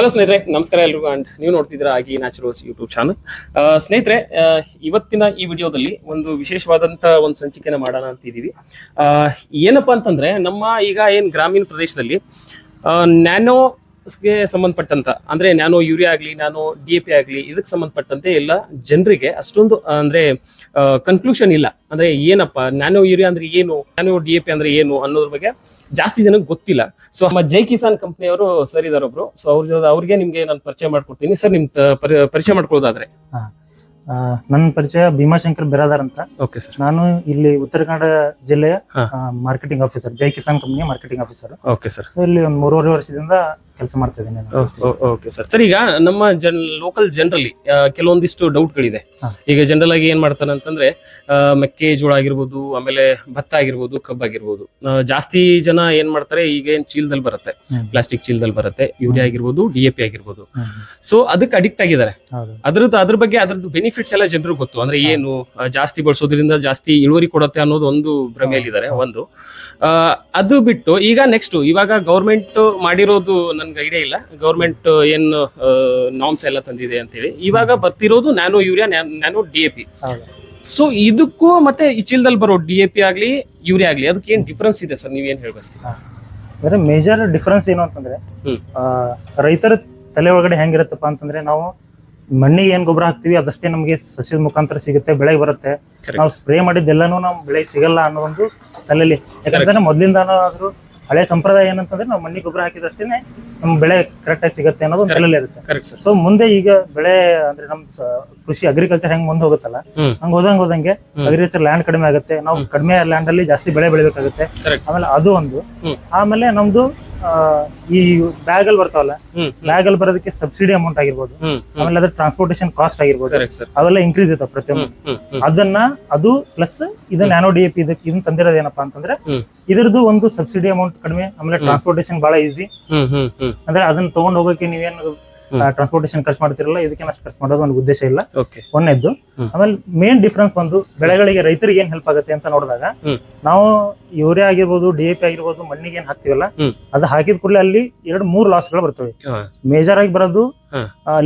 Hello ಸ್ನೇಹಿತರೆ. ನಮಸ್ಕಾರ ಎಲ್ರಿಗೂ. ಅಂಡ್ ನೀವು ನೋಡ್ತಿದ್ದೀರಾ ಆಗಿ ನ್ಯಾಚುರಲ್ಸ್ ಯೂಟ್ಯೂಬ್ ಚಾನಲ್ ಸ್ನೇಹಿತರೆ ಇವತ್ತಿನ ಈ ವಿಡಿಯೋದಲ್ಲಿ ಒಂದು ವಿಶೇಷವಾದಂತ ಒಂದು ಸಂಚಿಕೆನ ಮಾಡೋಣ ಅಂತಿದ್ದೀವಿ. ಆ, ಏನಪ್ಪ ಅಂತಂದ್ರೆ ನಮ್ಮ ಈಗ ಏನ್ ಗ್ರಾಮೀಣ ಪ್ರದೇಶದಲ್ಲಿ ನ್ಯಾನೋ ಗೆ ಸಂಬಂಧಪಟ್ಟಂತ ಅಂದ್ರೆ ನ್ಯಾನೋ ಯೂರಿಯಾ ಆಗ್ಲಿ ನ್ಯಾನೋ ಡಿ ಎ ಪಿ ಆಗ್ಲಿ ಇದಕ್ಕೆ ಸಂಬಂಧಪಟ್ಟಂತೆ ಎಲ್ಲ ಜನರಿಗೆ ಅಷ್ಟೊಂದು ಅಂದ್ರೆ ಕನ್ಕ್ಲೂಷನ್ ಇಲ್ಲ. ಅಂದ್ರೆ ಏನಪ್ಪ ನ್ಯಾನೋ ಯೂರಿಯಾ ಅಂದ್ರೆ ಏನು ನ್ಯಾನೋ ಡಿ ಎ ಪಿ ಅಂದ್ರೆ ಏನು ಅನ್ನೋದ್ರ ಬಗ್ಗೆ ಜಾಸ್ತಿ ಜನಕ್ಕೆ ಗೊತ್ತಿಲ್ಲ. ಸೊ ನಮ್ಮ ಜೈ ಕಿಸಾನ್ ಕಂಪ್ನಿಯವರು ಸರ್ ಇದಾರೆ ಒಬ್ರು. ಸೊ ಅವ್ರ ಜೊತೆ ಅವ್ರಿಗೆ ನಿಮ್ಗೆ ನಾನು ಪರಿಚಯ ಮಾಡ್ಕೊಡ್ತೀನಿ. ಸರ್ ನಿಮ್ ತ- ಪರಿ- ಪರಿಚಯ ಮಾಡ್ಕೊಳ್ಳೋದಾದ್ರೆ. ಆ, ನನ್ನ ಪರಿಚಯ ಭೀಮಾಶಂಕರ್ ಬಿರಾದಾರ್ ಅಂತ. ಓಕೆ ಸರ್ ನಾನು ಇಲ್ಲಿ ಉತ್ತರ ಕನ್ನಡ ಜಿಲ್ಲೆಯ ಹಾ. ಮಾರ್ಕೆಟಿಂಗ್ ಆಫೀಸರ್ ಜೈ ಕಿಸಾನ್ ಕಂಪನಿಯ marketing officer okay sir so ಇಲ್ಲಿ ಒಂದು ಮೂರುವರೆ ವರ್ಷದಿಂದ ಕೆಲಸ ಮಾಡ್ತಾ ಇದ್ದೇನೆ ಓಕೆ ಸರ್. ಸರ್ ಈಗ ನಮ್ಮ ಜನ್ ಲೋಕಲ್ ಜನರಲ್ಲಿ ಕೆಲವೊಂದಿಷ್ಟು ಡೌಟ್ಗಳಿದೆ. ಈಗ ಜನರಲ್ ಆಗಿ ಏನ್ ಮಾಡ್ತಾರೆ ಅಂತಂದ್ರೆ ಮೆಕ್ಕೆಜೋಳ ಆಗಿರ್ಬೋದು ಆಮೇಲೆ ಭತ್ತ ಆಗಿರ್ಬೋದು ಕಬ್ಬ ಆಗಿರ್ಬೋದು. ಜಾಸ್ತಿ ಜನ ಏನ್ ಮಾಡ್ತಾರೆ ಈಗ ಏನ್ ಚೀಲದಲ್ಲಿ ಬರುತ್ತೆ. ಪ್ಲಾಸ್ಟಿಕ್ ಚೀಲದಲ್ಲಿ ಬರುತ್ತೆ. ಯೂರಿಯಾ ಆಗಿರ್ಬೋದು ಡಿ ಎ ಪಿ ಆಗಿರ್ಬೋದು. ಸೊ ಅದಕ್ಕೆ ಅಡಿಕ್ಟ್ ಆಗಿದ್ದಾರೆ. ಅದ್ರದ್ದು ಅದ್ರ ಬಗ್ಗೆ ಅದ್ರದ್ದು ಬೆನಿಫಿಟ್ಸ್ ಎಲ್ಲ ಜನರಿಗೆ ಗೊತ್ತು. ಅಂದ್ರೆ ಏನು ಜಾಸ್ತಿ ಬಳಸೋದ್ರಿಂದ ಜಾಸ್ತಿ ಇಳುವರಿ ಕೊಡುತ್ತೆ ಅನ್ನೋದು ಒಂದು ಭ್ರಮೆಯಲ್ಲಿದ್ದಾರೆ ಒಂದು. ಅದು ಬಿಟ್ಟು ಈಗ ನೆಕ್ಸ್ಟ್ ಇವಾಗ ಗೌರ್ಮೆಂಟ್ ಮಾಡಿರೋದು ನನ್ಗೆ ಐಡಿಯಾ ಇಲ್ಲ. ಗೌರ್ಮೆಂಟ್ ಏನು ನಾಮ್ಸ್ ಎಲ್ಲ ತಂದಿದೆ ಅಂತೇಳಿ. ಇವಾಗ ಬರ್ತಿರೋದು nano urea nano D A P so ಇದಕ್ಕೂ ಮತ್ತೆ ಈ ಚೀಲದಲ್ಲಿ ಬರೋ ಡಿ ಎ ಪಿ ಆಗಲಿ ಯೂರಿಯಾ ಆಗಲಿ ಅದಕ್ಕೆ ಏನು ಡಿಫ್ರೆನ್ಸ್ ಇದೆ ಸರ್? ನೀವೇನು ಹೇಳ್ಬೇಕು? ಅಂದ್ರೆ ಮೇಜರ್ ಡಿಫ್ರೆನ್ಸ್ ಏನು ಅಂತಂದ್ರೆ ರೈತರ ತಲೆ ಒಳಗಡೆ ಹೆಂಗಿರುತ್ತಪ್ಪ ಅಂತಂದ್ರೆ ನಾವು ಮಣ್ಣಿಗೆ ಏನ್ ಗೊಬ್ಬರ ಹಾಕ್ತಿವಿ ಅದಷ್ಟೇ ನಮಗೆ ಸಸ್ಯದ ಮುಖಾಂತರ ಸಿಗುತ್ತೆ ಬೆಳೆ ಬರುತ್ತೆ. ನಾವು ಸ್ಪ್ರೇ ಮಾಡಿದ್ದೆಲ್ಲನೂ ನಮ್ ಬೆಳೆ ಸಿಗಲ್ಲ ಅನ್ನೋ ಒಂದು ತಲೆಯಲ್ಲಿ ಯಾಕಂದ್ರೆ ಮೊದ್ಲಿಂದಾನು ಆದ್ರೂ ಹಳೆ ಸಂಪ್ರದಾಯ ಏನಂತಂದ್ರೆ ನಾವು ಮಣ್ಣಿಗೆ ಗೊಬ್ಬರ ಹಾಕಿದಷ್ಟೇನೆ ನಮ್ ಬೆಳೆ ಕರೆಕ್ಟ್ ಆಗಿ ಸಿಗುತ್ತೆ ಅನ್ನೋದು ಒಂದು ತಲೆಯಲ್ಲಿ ಇರುತ್ತೆ. ಕರೆಕ್ಟ್ ಸರ್ ಸೊ ಮುಂದೆ ಈಗ ಬೆಳೆ ಅಂದ್ರೆ ನಮ್ ಸ- ಕೃಷಿ ಅಗ್ರಿಕಲ್ಚರ್ ಹೆಂಗ್ ಮುಂದೆ ಹೋಗುತ್ತಲ್ಲ ಹ್ಮ್. ಹಂಗ ಹೋದಂಗ್ ಹೋದಂಗೆ ಅಗ್ರಿಕಲ್ಚರ್ ಲ್ಯಾಂಡ್ ಕಡಿಮೆ ಆಗುತ್ತೆ. ನಾವು ಕಡಿಮೆ ಲ್ಯಾಂಡ್ ಅಲ್ಲಿ ಜಾಸ್ತಿ ಬೆಳೆ ಬೆಳಿಬೇಕಾಗುತ್ತೆ. ಆಮೇಲೆ ಅದು ಒಂದು. ಹ್ಮ್. ಆಮೇಲೆ ನಮ್ದು ಈ ಬ್ಯಾಗ್ ಅಲ್ಲಿ ಬರ್ತಾವಲ್ಲ ಬ್ಯಾಗ್ ಅಲ್ಲಿ ಬರೋದಕ್ಕೆ ಸಬ್ಸಿಡಿ ಅಮೌಂಟ್ ಆಗಿರ್ಬೋದು. ಆಮೇಲೆ ಅದ್ರ ಟ್ರಾನ್ಸ್ಪೋರ್ಟೇಷನ್ ಕಾಸ್ಟ್ ಆಗಿರ್ಬೋದು. ಅವೆಲ್ಲ ಇನ್ಕ್ರೀಸ್ ಇರ್ತಾವ ಪ್ರತಿಯೊಂದು ಅದನ್ನ ಅದು ಪ್ಲಸ್ ಇದು ನ್ಯಾನೋ ಡಿ ಎ ಪಿ ಇದಕ್ಕೆ ಇದನ್ನ ತಂದಿರೋದು ಏನಪ್ಪಾ ಅಂತಂದ್ರೆ ಇದರದು ಒಂದು ಸಬ್ಸಿಡಿ ಅಮೌಂಟ್ ಕಡಿಮೆ ಆಮೇಲೆ. ಟ್ರಾನ್ಸ್ಪೋರ್ಟೇಷನ್ ಬಹಳ ಈಸಿ ಅಂದ್ರೆ ಅದನ್ನ ತಗೊಂಡ್ ಹೋಗೋಕೆ ನೀವೇನು. ಟ್ರಾನ್ಸ್ಪೋರ್ಟೇಷನ್ ಖರ್ಚು ಮಾಡ್ತಿರಲ್ಲ ಇದಕ್ಕೆ ಅಷ್ಟು ಖರ್ಚು ಮಾಡೋದು ಒಂದು ಉದ್ದೇಶ ಇಲ್ಲ. ಒಂದನೇದ್ದು. ಆಮೇಲೆ ಮೇನ್ ಡಿಫ್ರೆನ್ಸ್ ಬಂದು ಬೆಳೆಗಳಿಗೆ ರೈತರಿಗೆ ಏನ್ ಹೆಲ್ಪ್ ಆಗುತ್ತೆ ಅಂತ ನೋಡಿದಾಗ. ನಾವು ಯೂರಿಯಾ ಆಗಿರ್ಬೋದು ಡಿ ಎ ಪಿ ಆಗಿರ್ಬೋದು ಮಣ್ಣಿಗೆ ಏನ್ ಹಾಕ್ತಿವಲ್ಲ. ಅದು ಹಾಕಿದ ಕೂಡಲೇ ಅಲ್ಲಿ ಎರಡು ಮೂರು ಲಾಸ್ಗಳು ಬರ್ತವೆ. ಮೇಜರ್ ಆಗಿ ಬರೋದು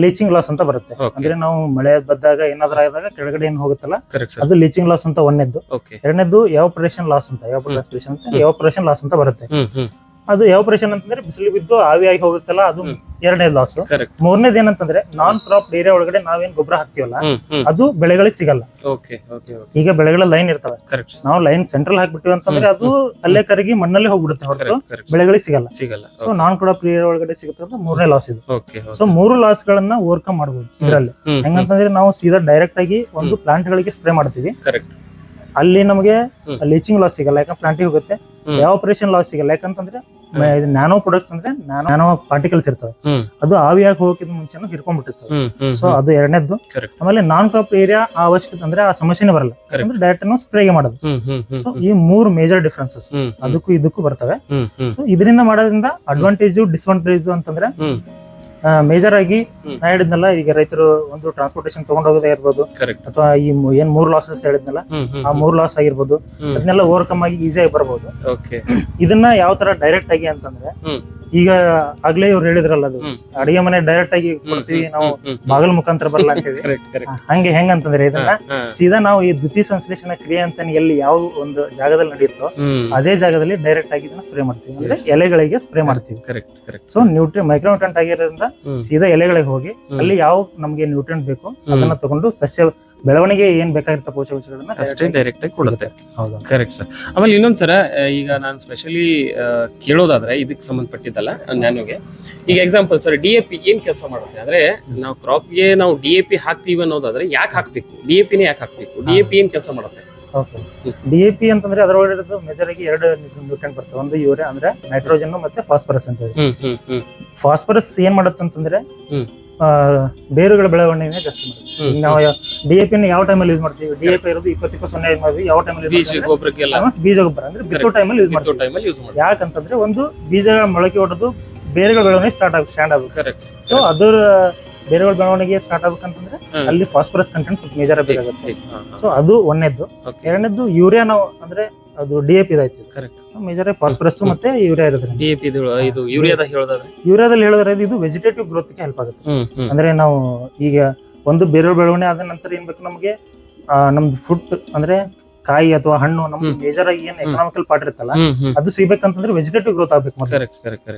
ಲೀಚಿಂಗ್ ಲಾಸ್ ಅಂತ ಬರುತ್ತೆ. ಅಂದ್ರೆ ನಾವು ಮಳೆ ಬಂದಾಗ ಏನಾದ್ರೂ ಆದಾಗ ಕೆಳಗಡೆ ಏನ್ ಹೋಗುತ್ತಲ್ಲ ಅದು ಲೀಚಿಂಗ್ ಲಾಸ್ ಅಂತ ಒಂದೇದ್ದು ಎರಡನೇದು ಯಾವ ಎವಾಪರೇಷನ್ ಲಾಸ್ ಅಂತ ಯಾವ ಅಂತ ಎವಾಪರೇಷನ್ ಲಾಸ್ ಅಂತ ಬರುತ್ತೆ. ಅದು ಎವಾಪರೇಷನ್ ಅಂತಂದ್ರೆ ಬಿಸಿಲು ಬಿದ್ದು ಆವಿಯಾಗಿ ಹೋಗುತ್ತಲ್ಲ ಅದು ಎರಡನೇ ಲಾಸ್ ಮೂರನೇದ ಏನಂತಂದ್ರೆ ನಾನ್ ಕ್ರಾಪ್ ಏರಿಯಾ ಒಳಗಡೆ ನಾವೇನ್ ಗೊಬ್ಬರ ಹಾಕ್ತಿವಲ್ಲ ಅದು ಬೆಳೆಗಳಿಗೆ ಸಿಗಲ್ಲ. ಈಗ ಬೆಳೆಗಳ ಲೈನ್ ಇರ್ತವೆ. ನಾವು ಲೈನ್ ಸೆಂಟ್ರಲ್ ಹಾಕ್ಬಿಟ್ಟಿವಿ ಅಂತಂದ್ರೆ ಅದು ಅಲ್ಲೇ ಕರಗಿ ಮಣ್ಣಲ್ಲೇ ಹೋಗ್ಬಿಡುತ್ತೆ ಹೊರತು ಬೆಳೆಗಳಿಗೆ ಸಿಗಲ್ಲ. ಸಿಗಲ್ಲ ಸೊ ನಾನ್ ಕ್ರಾಪ್ ಏರಿಯಾ ಒಳಗಡೆ ಸಿಗುತ್ತೆ ಅಂದ್ರೆ ಮೂರನೇ ಲಾಸ್ ಇದು. ಸೊ ಮೂರು ಲಾಸ್ ಗಳನ್ನ ಓವರ್ಕಮ್ ಮಾಡಬಹುದು ಇದರಲ್ಲಿ. ಹೆಂಗಂತಂದ್ರೆ ನಾವು ಸೀದಾ ಡೈರೆಕ್ಟ್ ಆಗಿ ಒಂದು ಪ್ಲಾಂಟ್ ಗಳಿಗೆ ಸ್ಪ್ರೇ ಮಾಡ್ತೀವಿ. ಅಲ್ಲಿ ನಮಗೆ. ಲೀಚಿಂಗ್ ಲಾಸ್ ಸಿಗಲ್ಲ. ಯಾಕಂದ್ರೆ ಪ್ಲಾಂಟಿಗೆ ಹೋಗುತ್ತೆ. ಯಾವ ಆಪರೇಷನ್ ಲಾಸ್ ಸಿಗಲ್ಲ. ಯಾಕಂತಂದ್ರೆ ನ್ಯಾನೋ ಪ್ರೊಡಕ್ಟ್ಸ್ ಅಂದ್ರೆ ನ್ಯಾನೋ ಪಾರ್ಟಿಕಲ್ಸ್ ಇರ್ತವೆ. ಅದು ಆವಿಯಾಗಿ ಹೋಗಿದ ಮುಂಚೆನೂ ಹಿಡ್ಕೊಂಡ್ಬಿಟ್ಟಿರ್ತವೆ ಸೊ ಅದು ಎರಡನೇದ್ದು. ಆಮೇಲೆ ನಾನ್ ಕ್ರಾಪ್ ಏರಿಯಾ ಅವಶ್ಯಕತೆ ಅಂದ್ರೆ ಆ ಸಮಸ್ಯೆನೇ ಬರಲ್ಲ. ಅಂದ್ರೆ ಡೈರೆಕ್ಟ್ ನಾವು ಸ್ಪ್ರೇಗೆ ಮಾಡೋದು. ಸೊ ಈ ಮೂರು ಮೇಜರ್ ಡಿಫ್ರೆನ್ಸಸ್ ಅದಕ್ಕೂ ಇದಕ್ಕೂ ಬರ್ತವೆ. ಸೊ ಇದರಿಂದ ಮಾಡೋದ್ರಿಂದ ಅಡ್ವಾಂಟೇಜು ಡಿಸ್ಅಡ್ವಾಂಟೇಜು ಅಂತಂದ್ರೆ ಮೇಜರ್ ಆಗಿ. ನಾ ಹೇಳಿದ್ನಲ್ಲ ಈಗ ರೈತರು ಒಂದು ಟ್ರಾನ್ಸ್ಪೋರ್ಟೇಷನ್ ತಗೊಂಡ್ ಹೋಗೋದೇ ಇರ್ಬೋದು. ಕರೆಕ್ಟ್ ಅಥವಾ ಈ ಏನ್ ಮೂರ್ ಲಾಸಸ್ ಹೇಳಿದ್ನಲ್ಲ ಆ ಮೂರ್ ಲಾಸ್ ಆಗಿರ್ಬೋದು. ಅದನ್ನೆಲ್ಲ ಓವರ್ಕಮ್ ಆಗಿ ಈಸಿಯಾಗಿ ಬರ್ಬೋದು. ಓಕೆ ಇದನ್ನ ಯಾವ ತರ ಡೈರೆಕ್ಟ್ ಆಗಿ ಅಂತಂದ್ರೆ. ಈಗ ಆಗ್ಲೇ ಇವ್ರು ಹೇಳಿದ್ರಲ್ಲ ಅದು. ಅಡಿಗೆ ಮನೆ ಡೈರೆಕ್ಟ್ ಆಗಿ ಕೊಡ್ತೀವಿ ನಾವು ಬಾಗಲ್ ಮುಖಾಂತರ ಬರಲ್ಲ ಕರೆಕ್ಟ್ ಹಂಗೆ ಹೆಂಗಂತಂದ್ರೆ ಇದನ್ನ ಸೀದಾ ನಾವು ಈ ದ್ವಿತೀಯ ಸಂಶ್ಲೇಷಣ ಕ್ರಿಯೆ ಅಂತ ಎಲ್ಲಿ ಯಾವ ಒಂದು ಜಾಗದಲ್ಲಿ ನಡೆಯುತ್ತೋ ಅದೇ ಜಾಗದಲ್ಲಿ ಡೈರೆಕ್ಟ್ ಆಗಿ ಇದನ್ನ ಸ್ಪ್ರೇ ಮಾಡ್ತೀವಿ. ಅಂದ್ರೆ ಎಲೆಗಳಿಗೆ ಸ್ಪ್ರೇ ಮಾಡ್ತೀವಿ. ಸೊ ನ್ಯೂಟ್ರಿ ಮೈಕ್ರೋನ್ಯೂಟ್ರೆಂಟ್ ಆಗಿರೋದ್ರಿಂದ ಸೀದಾ ಎಲೆಗಳಿಗೆ ಹೋಗಿ ಅಲ್ಲಿ ಯಾವ ನಮಗೆ ನ್ಯೂಟ್ರೆಂಟ್ ಬೇಕು ಅದನ್ನ ತಗೊಂಡು ಸಸ್ಯ ಬೆಳವಣಿಗೆ ಏನ್ ಬೇಕಾಗಿರ್ತ ಪೋಷಕಾಂಶಗಳನ್ನ ಅಷ್ಟೇ ಡೈರೆಕ್ಟ್ ಆಗಿ ಕೊಡುತ್ತೆ. ಹೌದಾ. ಕರೆಕ್ಟ್ ಸರ್ ಆಮೇಲೆ ಇನ್ನೊಂದ್ ಸರ ಈಗ ನಾನು ಸ್ಪೆಷಲಿ ಕೇಳೋದಾದ್ರೆ ಇದಕ್ಕೆ ಸಂಬಂಧಪಟ್ಟಿದ್ದಲ್ಲ ನ್ಯಾನೋಗೆ. ಈಗ example sir D A P ಏನ್ ಕೆಲಸ ಮಾಡುತ್ತೆ ಅಂದ್ರೆ ನಾವು ಕ್ರಾಪ್ಗೆ ನಾವು ಡಿ ಎ ಪಿ ಹಾಕ್ತೀವಿ ಅನ್ನೋದಾದ್ರೆ ಯಾಕೆ ಹಾಕ್ಬೇಕು? ಡಿ ಎ ಪಿನೇ ಯಾಕೆ ಹಾಕ್ಬೇಕು? ಡಿ ಎ ಪಿ ಏನ್ ಕೆಲಸ ಮಾಡುತ್ತೆ? ಡಿ ಎ ಪಿ ಅಂತಂದ್ರೆ ಅದರೊಳಗೆ ಮೇಜರ್ ಆಗಿ ಎರಡು ನ್ಯೂಟ್ರೆಂಟ್ ಬರ್ತವೆ ಒಂದು ಯೂರಿಯಾ ಅಂದ್ರೆ ನೈಟ್ರೋಜನ್ ಮತ್ತೆ ಫಾಸ್ಫರಸ್ ಅಂತ ಫಾಸ್ಫರಸ್ ಏನ್ ಮಾಡುತ್ತೆ ಅಂತಂದ್ರೆ ಹ್ಮ್. ಆ, ಬೇರುಗಳ ಬೆಳವಣಿಗೆ ಜಾಸ್ತಿ ಮಾಡ್ತೀವಿ. ನಾವು ಡಿ ಎ ಯಾವ ಟೈಮಲ್ಲಿ ಯೂಸ್ ಮಾಡ್ತೀವಿ? ಡಿ ಎ ಪಿ ಇರೋದು ಇಪ್ಪತ್ತು ಇಪ್ಪತ್ತು ಸೊನ್ನೆ ಮಾಡ್ತೀವಿ. ಯಾವ ಟೈಮಲ್ಲಿ ಬೀಜ ಬೀಜ ಗೊಬ್ಬರ ಅಂದ್ರೆ ಬಿತ್ತೋ ಟೈಮಲ್ಲಿ ಯೂಸ್ ಮಾಡ್ತೀವಿ. ಯಾಕಂತಂದ್ರೆ ಒಂದು ಬೀಜಗಳ ಮೊಳಕೆ ಹೊಡೆದು ಬೇರುಗಳ ಬೆಳವಣಿಗೆ ಸ್ಟಾರ್ಟ್ ಆಗುತ್ತೆ ಸ್ಟ್ಯಾಂಡ್ ಆಗುತ್ತೆ. ಕರೆಕ್ಟ್ ಸೊ ಅದರ ಬೇರೆಗಳ ಬೆಳವಣಿಗೆ ಸ್ಟಾರ್ಟ್ ಆಗ್ಬೇಕಂತಂದ್ರೆ. ಅಲ್ಲಿ ಫಾಸ್ಫರಸ್ ಕಂಟೆಂಟ್ ಸ್ವಲ್ಪ ಮೇಜರ್ ಬೇಕಾಗುತ್ತೆ ಸೊ ಅದು ಒಂದೇದ್ದು. ಎರಡನೇದ್ದು ಯೂರಿಯಾ ನಾವು ಅಂದ್ರೆ ಅದು ಡಿ ಎ ಪಿ ಐತಿ ಕರೆಕ್ಟ್ ಮೇಜರ್ ಫಾಸ್ಫರಸ್ ಮತ್ತೆ ಯೂರಿಯಾ ಇರೋದ್ರಿಂದ. ಡಿ ಎ ಪಿ ಇದು ಯೂರಿಯಾದ ಹೇಳೋದಾದ್ರೆ? ಯೂರಿಯಾದಲ್ಲಿ ಹೇಳಿದ್ರೆ ಇದು ವೆಜಿಟೇಟಿವ್ ಗ್ರೋತ್ಗೆ ಹೆಲ್ಪ್ ಆಗುತ್ತೆ. ಹ್ಮ್ ಹ್ಮ್. ಅಂದ್ರೆ ನಾವು ಈಗ ಒಂದು ಬೇರೆ ಬೆಳವಣಿಗೆ ಆದ ನಂತರ ಏನ್ ಬೇಕು ನಮಗೆ? ನಮ್ದು ಫುಡ್ ಅಂದ್ರೆ ಕಾಯಿ ಅಥವಾ ಹಣ್ಣು ನಮ್ದು. ಮೇಜರ್ ಆಗಿ ಏನ್ ಎಕನಾಮಿಕಲ್ ಪಾರ್ಟ್ ಹ್ಮ್ ಅದು ಸಿಗ್ಬೇಕಂತಂದ್ರೆ ವೆಜಿಟೇಟಿವ್ ಗ್ರೋತ್ ಆಗ್ಬೇಕು ಮತ್ತೆ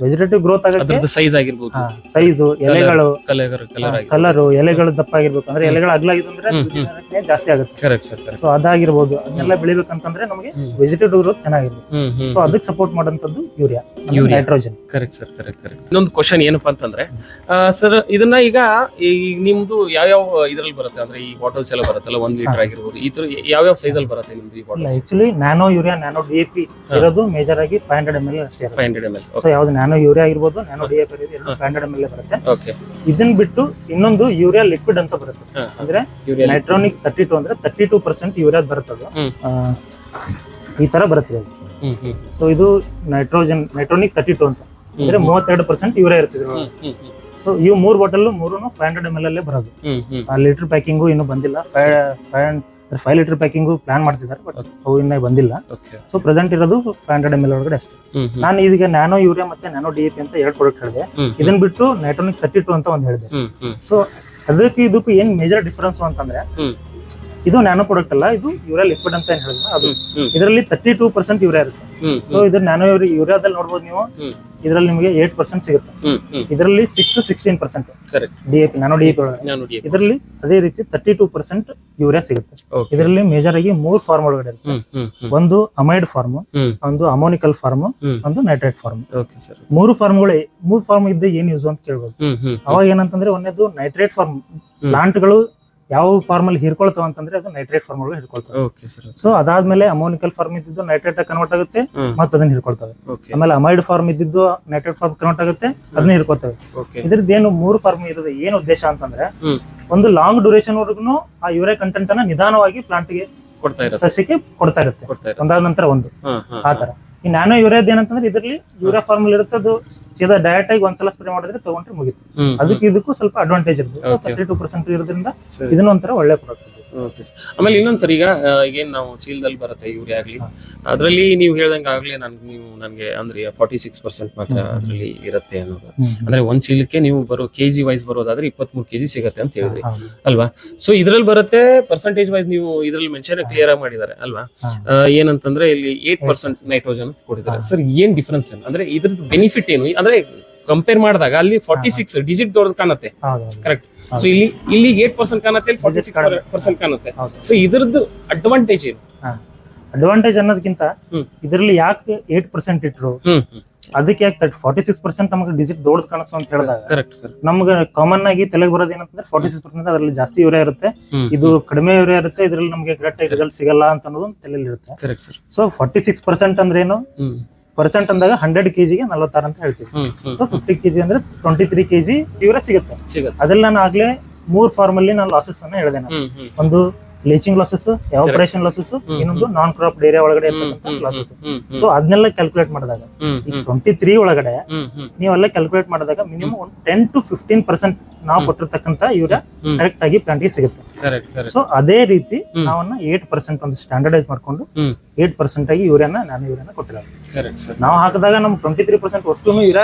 ವೆಜಿಟೇಟಿವ್ ಗ್ರೋತ್ ಆಗಕ್ಕೆ ಸೈಜ್ ಆಗಿರ್ಬೋದು. ಸೈಜ್ ಎಲೆಗಳು ಕಲರ್ ಎಲೆಗಳು ದಪ್ಪ ಆಗಿರ್ಬೇಕು. ಅಂದ್ರೆ. ಎಲೆಗಳು ಅಗ್ಲಾಗಿದ್ರೆ ಅಂದ್ರೆ ಜಾಸ್ತಿ ಆಗುತ್ತೆ. ಕರೆಕ್ಟ್ ಸರ್ ಕರೆಕ್ಟ್ ಸೊ ಅದಾಗಿರ್ಬೋದು. ಅದನ್ನೆಲ್ಲ ಬೆಳಿಬೇಕಂತಂದ್ರೆ ನಮಗೆ. ವೆಜಿಟೇಟಿವ್ ಗ್ರೋತ್ ಚೆನ್ನಾಗಿರ್ಬೇಕು ಸೊ ಅದಕ್ಕೆ ಸಪೋರ್ಟ್ ಮಾಡುವಂತದ್ದು urea. Nitrogen correct sir correct correct ಇನ್ನೊಂದು ಕ್ವಶನ್ ಏನಪ್ಪಾ ಅಂತಂದ್ರೆ ಸರ್ ಇದನ್ನ ಈಗ ಈಗ ನಿಮ್ದು ಯಾವ್ಯಾವ ಇದ್ರಲ್ಲಿ ಬರುತ್ತೆ? ಅಂದ್ರೆ ಈ ಬಾಟಲ್ಸ್ ಎಲ್ಲ ಬರುತ್ತಲ್ಲ ಒಂದ್ ಲೀಟರ್ ಆಗಿರ್ಬೋದು. ಈ ತರ ಯಾವ್ಯಾವ ಸೈಜ್ ಅಲ್ಲಿ ಬರುತ್ತೆ? Actually nano urea nano D P ಇರೋದು ಮೇಜರ್ ಆಗಿ ಫೈವ್ ಹಂಡ್ರೆಡ್ ಎಂ ಎಲ್ ಅಷ್ಟೇ five hundred M L so ಯಾವ್ದು ನ್ಯಾನೋ ಯೂರಿಯಾ ಆಗಿರ್ಬೋದು ನ್ಯಾನೋ ಡಿ ಎ ಪಿ ಎರಡು ಫೈವ್ ಹಂಡ್ರೆಡ್ ಎಂ ಎಲ್ ಬರುತ್ತೆ. ಓಕೆ ಇದನ್ನ ಬಿಟ್ಟು ಇನ್ನೊಂದು ಯೂರಿಯಾ ಲಿಕ್ವಿಡ್ ಅಂತ ಬರುತ್ತೆ. ಅಂದ್ರೆ ನೈಟ್ರೋನಿಕ್ ತರ್ಟಿ ಟು ಅಂದ್ರೆ ತರ್ಟಿ ಟು ಪರ್ಸೆಂಟ್ ಯೂರಿಯಾ ಬರುತ್ತದು ಈ ತರ ಬರುತ್ತೆ ಸೊ ಇದು ನೈಟ್ರೋಜನ್ ನೈಟ್ರೋನಿಕ್ ತರ್ಟಿ ಟು ಅಂತ ಅಂದ್ರೆ ಮೂವತ್ತೆರಡು ಪರ್ಸೆಂಟ್ ಯೂರಿಯಾ ಇರ್ತಿದ್ರು ಸೊ ಇವು ಮೂರು ಬಾಟಲ್ ಮೂರು ಫೈವ್ ಹಂಡ್ರೆಡ್ ಎಂ ಎಲ್ ಅಲ್ಲೇ ಬರೋದು. ಲೀಟರ್ ಪ್ಯಾಕಿಂಗು ಇನ್ನೂ ಬಂದಿಲ್ಲ. Five five five litre packing plan ಮಾಡ್ತಿದ್ದಾರೆ ಬಟ್ ಅವು ಇನ್ನೂ ಬಂದಿಲ್ಲ. ಸೊ ಪ್ರೆಸೆಂಟ್ ಇರೋದು ಫೈವ್ ಹಂಡ್ರೆಡ್ ಎಂ ಎಲ್ ಒಳಗಡೆ ಅಷ್ಟೇ. ನಾನು ಇದೀಗ ನ್ಯಾನೋ ಯೂರಿಯಾ ಮತ್ತೆ ನ್ಯಾನೋ ಡಿ ಪಿ ಅಂತ ಎರಡು ಪ್ರಾಡಕ್ಟ್ ಹೇಳಿದೆ. ಇದನ್ನ ಬಿಟ್ಟು ನೈಟ್ರೋನಿಕ್ ತರ್ಟಿ ಟು ಅಂತ ಒಂದು ಹೇಳಿದೆ. ಸೊ ಅದಕ್ಕೆ ಇದಕ್ಕೂ ಏನ್ ಮೇಜರ್ ಡಿಫರೆನ್ಸ್ ಅಂತಂದ್ರೆ. ಇದು ನ್ಯಾನೋ ಪ್ರಾಡಕ್ಟ್ ಅಲ್ಲ ಇದು ಯೂರಿಯಾ ಲಿಕ್ವಿಡ್ ಅಂತ ಏನ್ ಹೇಳಿದ್ರೆ ಅದು. ಇದರಲ್ಲಿ ತರ್ಟಿ ಟೂ ಪರ್ಸೆಂಟ್ ಯೂರಿಯಾ ಇರುತ್ತೆ. ಸೊ ಇದ್ರ ನ್ಯಾನೋ ಯೂರಿಯಾದಲ್ಲಿ ನೋಡ್ಬೋದು ನೀವು. ಇದರಲ್ಲಿ ನಿಮಗೆ ಏಟ್ ಪರ್ಸೆಂಟ್ ಸಿಗುತ್ತೆ. ಇದರಲ್ಲಿ six sixteen percent correct D A D ಒಳಗಡೆ. ನಾನು ನೋಡಿ ಇದರಲ್ಲಿ ಅದೇ ರೀತಿ ತರ್ಟಿ ಟೂ ಪರ್ಸೆಂಟ್ ಯೂರಿಯಾ ಸಿಗುತ್ತೆ ಇದರಲ್ಲಿ ಮೇಜರ್ ಆಗಿ ಮೂರು ಫಾರ್ಮ್ ಒಳಗಡೆ ಇರುತ್ತೆ. ಒಂದು ಅಮೈಡ್ ಫಾರ್ಮ್ ಒಂದು ಅಮೋನಿಕಲ್ ಫಾರ್ಮ್ ಒಂದು ನೈಟ್ರೇಟ್ ಫಾರ್ಮ್ ಓಕೆ ಸರ್ ಮೂರು ಫಾರ್ಮ್ಗಳೇ ಮೂರು ಫಾರ್ಮ್ ಇದ್ದ ಏನ್ ಯೂಸ್ ಅಂತ ಕೇಳ್ಬೋದು. ಅವಾಗ ಏನಂತಂದ್ರೆ ಒಂದೇದು ನೈಟ್ರೇಟ್ ಫಾರ್ಮ್. ಪ್ಲಾಂಟ್ಗಳು ಯಾವ ಫಾರ್ಮ್ ಅಲ್ಲಿ ಹಿರ್ಕೊಳ್ತಾವ ಅಂತಂದ್ರೆ ಅದು ನೈಟ್ರೇಟ್ ಫಾರ್ಮ್ ಒಳಗೆ ಹಿಡ್ಕೊಳ್ತಾವೆ ಓಕೆ ಸರ್ ಸೊ ಅದಾದ್ಮೇಲೆ ಅಮೋನಿಕಲ್ ಫಾರ್ಮ್ ಇದ್ದಿದ್ದು ನೈಟ್ರೇಟ್ ಕನ್ವರ್ಟ್ ಆಗುತ್ತೆ ಮತ್ತೆ ಅದನ್ನ ಹಿಡ್ಕೊಳ್ತವೆ ಆಮೇಲೆ ಅಮೈಡ್ ಫಾರ್ಮ್ ಇದ್ದಿದ್ದು ನೈಟ್ರೇಟ್ ಫಾರ್ಮ್ ಕನ್ವರ್ಟ್ ಆಗುತ್ತೆ ಅದನ್ನ ಹಿಡ್ಕೊಳ್ತವೆ ಇದ್ರದ್ದು ಏನು ಮೂರು ಫಾರ್ಮ್ ಇರೋದು ಏನ್ ಉದ್ದೇಶ ಅಂತಂದ್ರೆ ಒಂದು ಲಾಂಗ್ ಡ್ಯೂರೇಷನ್ ವರೆಗೂ ಆ ಯೂರಿಯಾ ಕಂಟೆಂಟ್ ಅನ್ನ ನಿಧಾನವಾಗಿ ಪ್ಲಾಂಟ್ಗೆ ಸಸ್ಯಕ್ಕೆ ಕೊಡ್ತಾ ಇರುತ್ತೆ. ಒಂದಾದ ನಂತರ ಒಂದು. ಹಾ ಹಾ ಆ ತರ ಈ ನ್ಯಾನೋ ಯೂರಿಯಾದ ಏನಂತಂದ್ರೆ ಇದರಲ್ಲಿ ಯೂರಿಯಾ ಫಾರ್ಮಲ್ ಇರುತ್ತೆ ಅದು ಸೀದಾ ಡೈರೆಕ್ಟ್ ಆಗಿ ಒಂದ್ಸಲ ಸ್ಪ್ರೇ ಮಾಡಿದ್ರೆ ತಗೊಂಡ್ರೆ ಮುಗಿತು. ಅದಕ್ಕೆ ಇದಕ್ಕೂ ಸ್ವಲ್ಪ ಅಡ್ವಾಂಟೇಜ್ ಇರ್ತದೆ. ತರ್ಟಿ ಟೂ ಪರ್ಸೆಂಟ್ ಇರೋದ್ರಿಂದ ಸರಿ. ಇದನ್ನ ಒಂಥರ ಒಳ್ಳೆ ಪ್ರಾಡಕ್ಟ್ ಓಕೆ ಸರ್ ಆಮೇಲೆ ಇನ್ನೊಂದ್ ಸರ್ ಈಗ ಈಗೇನ್ ನಾವು ಚೀಲದಲ್ಲಿ ಬರುತ್ತೆ ಇವ್ರಿ ಆಗ್ಲಿ. ಅದರಲ್ಲಿ ನೀವು ಹೇಳ್ದಂಗೆ ಆಗ್ಲಿ ನನ್ಗೆ ನೀವು ನನಗೆ ಅಂದ್ರೆ ಫಾರ್ಟಿ ಸಿಕ್ಸ್ ಪರ್ಸೆಂಟ್ ಮಾತ್ರ ಅದರಲ್ಲಿ ಇರುತ್ತೆ ಅನ್ನೋದು. ಅಂದ್ರೆ ಒಂದ್ ಚೀಲಕ್ಕೆ ನೀವು ಬರೋ ಕೆಜಿ ವೈಸ್ ಬರೋದಾದ್ರೆ ಇಪ್ಪತ್ಮೂರು ಕೆಜಿ ಸಿಗುತ್ತೆ ಅಂತ ಹೇಳಿದ್ರಿ. ಅಲ್ವಾ? ಸೊ ಇದರಲ್ಲಿ ಬರುತ್ತೆ ಪರ್ಸೆಂಟೇಜ್ ವೈಸ್ ನೀವು ಇದ್ರಲ್ಲಿ ಮೆನ್ಷನ್ ಕ್ಲಿಯರ್ ಆಗಿ ಮಾಡಿದ್ದಾರೆ ಅಲ್ವಾ? ಏನಂತಂದ್ರೆ ಇಲ್ಲಿ ಏಟ್ ಪರ್ಸೆಂಟ್ ನೈಟ್ರೋಜನ್ ಕೊಟ್ಟಿದ್ದಾರೆ. ಸರ್ ಏನ್ ಡಿಫ್ರೆನ್ಸ್ ಅಂದ್ರೆ ಇದ್ರದ್ದು ಬೆನಿಫಿಟ್ ಏನು? ಅಂದ್ರೆ ಕಂಪೇರ್ ಮಾಡಿದಾಗ ಅಲ್ಲಿ ಫಾರ್ಟಿ ಸಿಕ್ಸ್ ಡಿಜಿಟ್ ದೊಡ್ಡದು ಕಾಣುತ್ತೆ. ಕರೆಕ್ಟ್ ಸೊ ಇಲ್ಲಿ ಇಲ್ಲಿ ಏಟ್ ಪರ್ಸೆಂಟ್ ಕಾಣುತ್ತೆ ಇಲ್ಲಿ ಫಾರ್ಟಿ ಸಿಕ್ಸ್ ಪರ್ಸೆಂಟ್ ಕಾಣುತ್ತೆ. ಸೊ ಇದ್ರದ್ದು ಅಡ್ವಾಂಟೇಜ್ ಏನು? ಅಡ್ವಾಂಟೇಜ್ ಅನ್ನೋದಕ್ಕಿಂತ. ಇದರಲ್ಲಿ ಯಾಕೆ ಏಟ್ ಪರ್ಸೆಂಟ್ ಇಟ್ರು? ಅದಕ್ಕೆ ಯಾಕೆ ತರ್ಟಿ ಫಾರ್ಟಿ ಸಿಕ್ಸ್ ಪರ್ಸೆಂಟ್ ನಮಗೆ ಡಿಜಿಟ್ ದೊಡ್ಡದು ಕಾಣಿಸ್ತು ಅಂತ ಹೇಳಿದಾಗ ನಮ್ಗೆ ಕಾಮನ್ ಆಗಿ ತಲೆಗೆ ಬರೋದು ಏನಂತಂದ್ರೆ ಫಾರ್ಟಿ ಸಿಕ್ಸ್ ಪರ್ಸೆಂಟ್ ಅದರಲ್ಲಿ ಜಾಸ್ತಿ ಯೂರಿಯಾ ಇರುತ್ತೆ. ಇದು ಕಡಿಮೆ ಯೂರಿಯಾ ಇರುತ್ತೆ ಇದರಲ್ಲಿ ನಮಗೆ ಕರೆಕ್ಟ್ ಆಗಿ ರಿಸಲ್ಟ್ ಸಿಗಲ್ಲ ಅಂತ ಅನ್ನೋದು ತಲೆಯಲ್ಲಿ ಇರುತ್ತೆ. ಸೊ ಫಾರ್ಟಿ ಸಿಕ್ಸ್ ಪರ್ಸೆಂಟ್ ಅಂದ್ರೆ ಏನು? ಪರ್ಸೆಂಟ್ ಅಂದಾಗ ಹಂಡ್ರೆಡ್ ಕೆಜಿಗೆ ನಲವತ್ತಾರು ಅಂತ ಹೇಳ್ತೀವಿ. ಸೊ ಫಿಫ್ಟಿ ಕೆಜಿ ಅಂದ್ರೆ ಟ್ವೆಂಟಿ ತ್ರೀ ಕೆಜಿ ತೀವ್ರ ಸಿಗುತ್ತೆ. ಅದೆಲ್ಲ ನಾನು ಆಗ್ಲೇ ಮೂರ್ ಫಾರ್ಮ್ ಅಲ್ಲಿ ನಾನು ಲಾಸಸ್ ಅನ್ನ ಹೇಳಿದೆ ನಾನು. ಒಂದು ಲೀಚಿಂಗ್ ಲಾಸಸ್ ಎವಾಪರೇಷನ್ ಲಾಸಸ್ ಇನ್ನೊಂದು ನಾನ್ ಕ್ರಾಪ್ ಏರಿಯಾ ಒಳಗಡೆ ಲಾಸಸ್ ಸೊ ಅದನ್ನೆಲ್ಲ ಕ್ಯಾಲ್ಕುಲೇಟ್ ಮಾಡಿದಾಗ ಟ್ವೆಂಟಿ ತ್ರೀ ಒಳಗಡೆ ನೀವೆಲ್ಲ ಕ್ಯಾಲ್ಕುಲೇಟ್ ಮಾಡಿದಾಗ ಮಿನಿಮಮ್ ಒಂದು ಟೆನ್ ಟು ಫಿಫ್ಟೀನ್ ಪರ್ಸೆಂಟ್ ನಾವು ಕೊಟ್ಟಿರ್ತಕ್ಕಂಥ ಇವ್ರ. ಕರೆಕ್ಟ್ ಆಗಿ ಪ್ಲಾಂಟ್ಗೆ ಸಿಗುತ್ತೆ. ಸೊ ಅದೇ ರೀತಿ. ನಾವನ್ನ ಏಟ್ ಪರ್ಸೆಂಟ್ ಒಂದು ಸ್ಟ್ಯಾಂಡರ್ಡೈಸ್ ಮಾಡ್ಕೊಂಡು ಏಟ್ ಪರ್ಸೆಂಟ್ ಆಗಿ ಯೂರಿಯಾನ ನಾನು ಯೂರಿಯಾನ ಕೊಟ್ಟಿರೋದು. ನಾವು ಹಾಕಿದಾಗ ನಮ್ ಟ್ವೆಂಟಿ ತ್ರೀ ಪರ್ಸೆಂಟ್ ವಸ್ತು ಇರ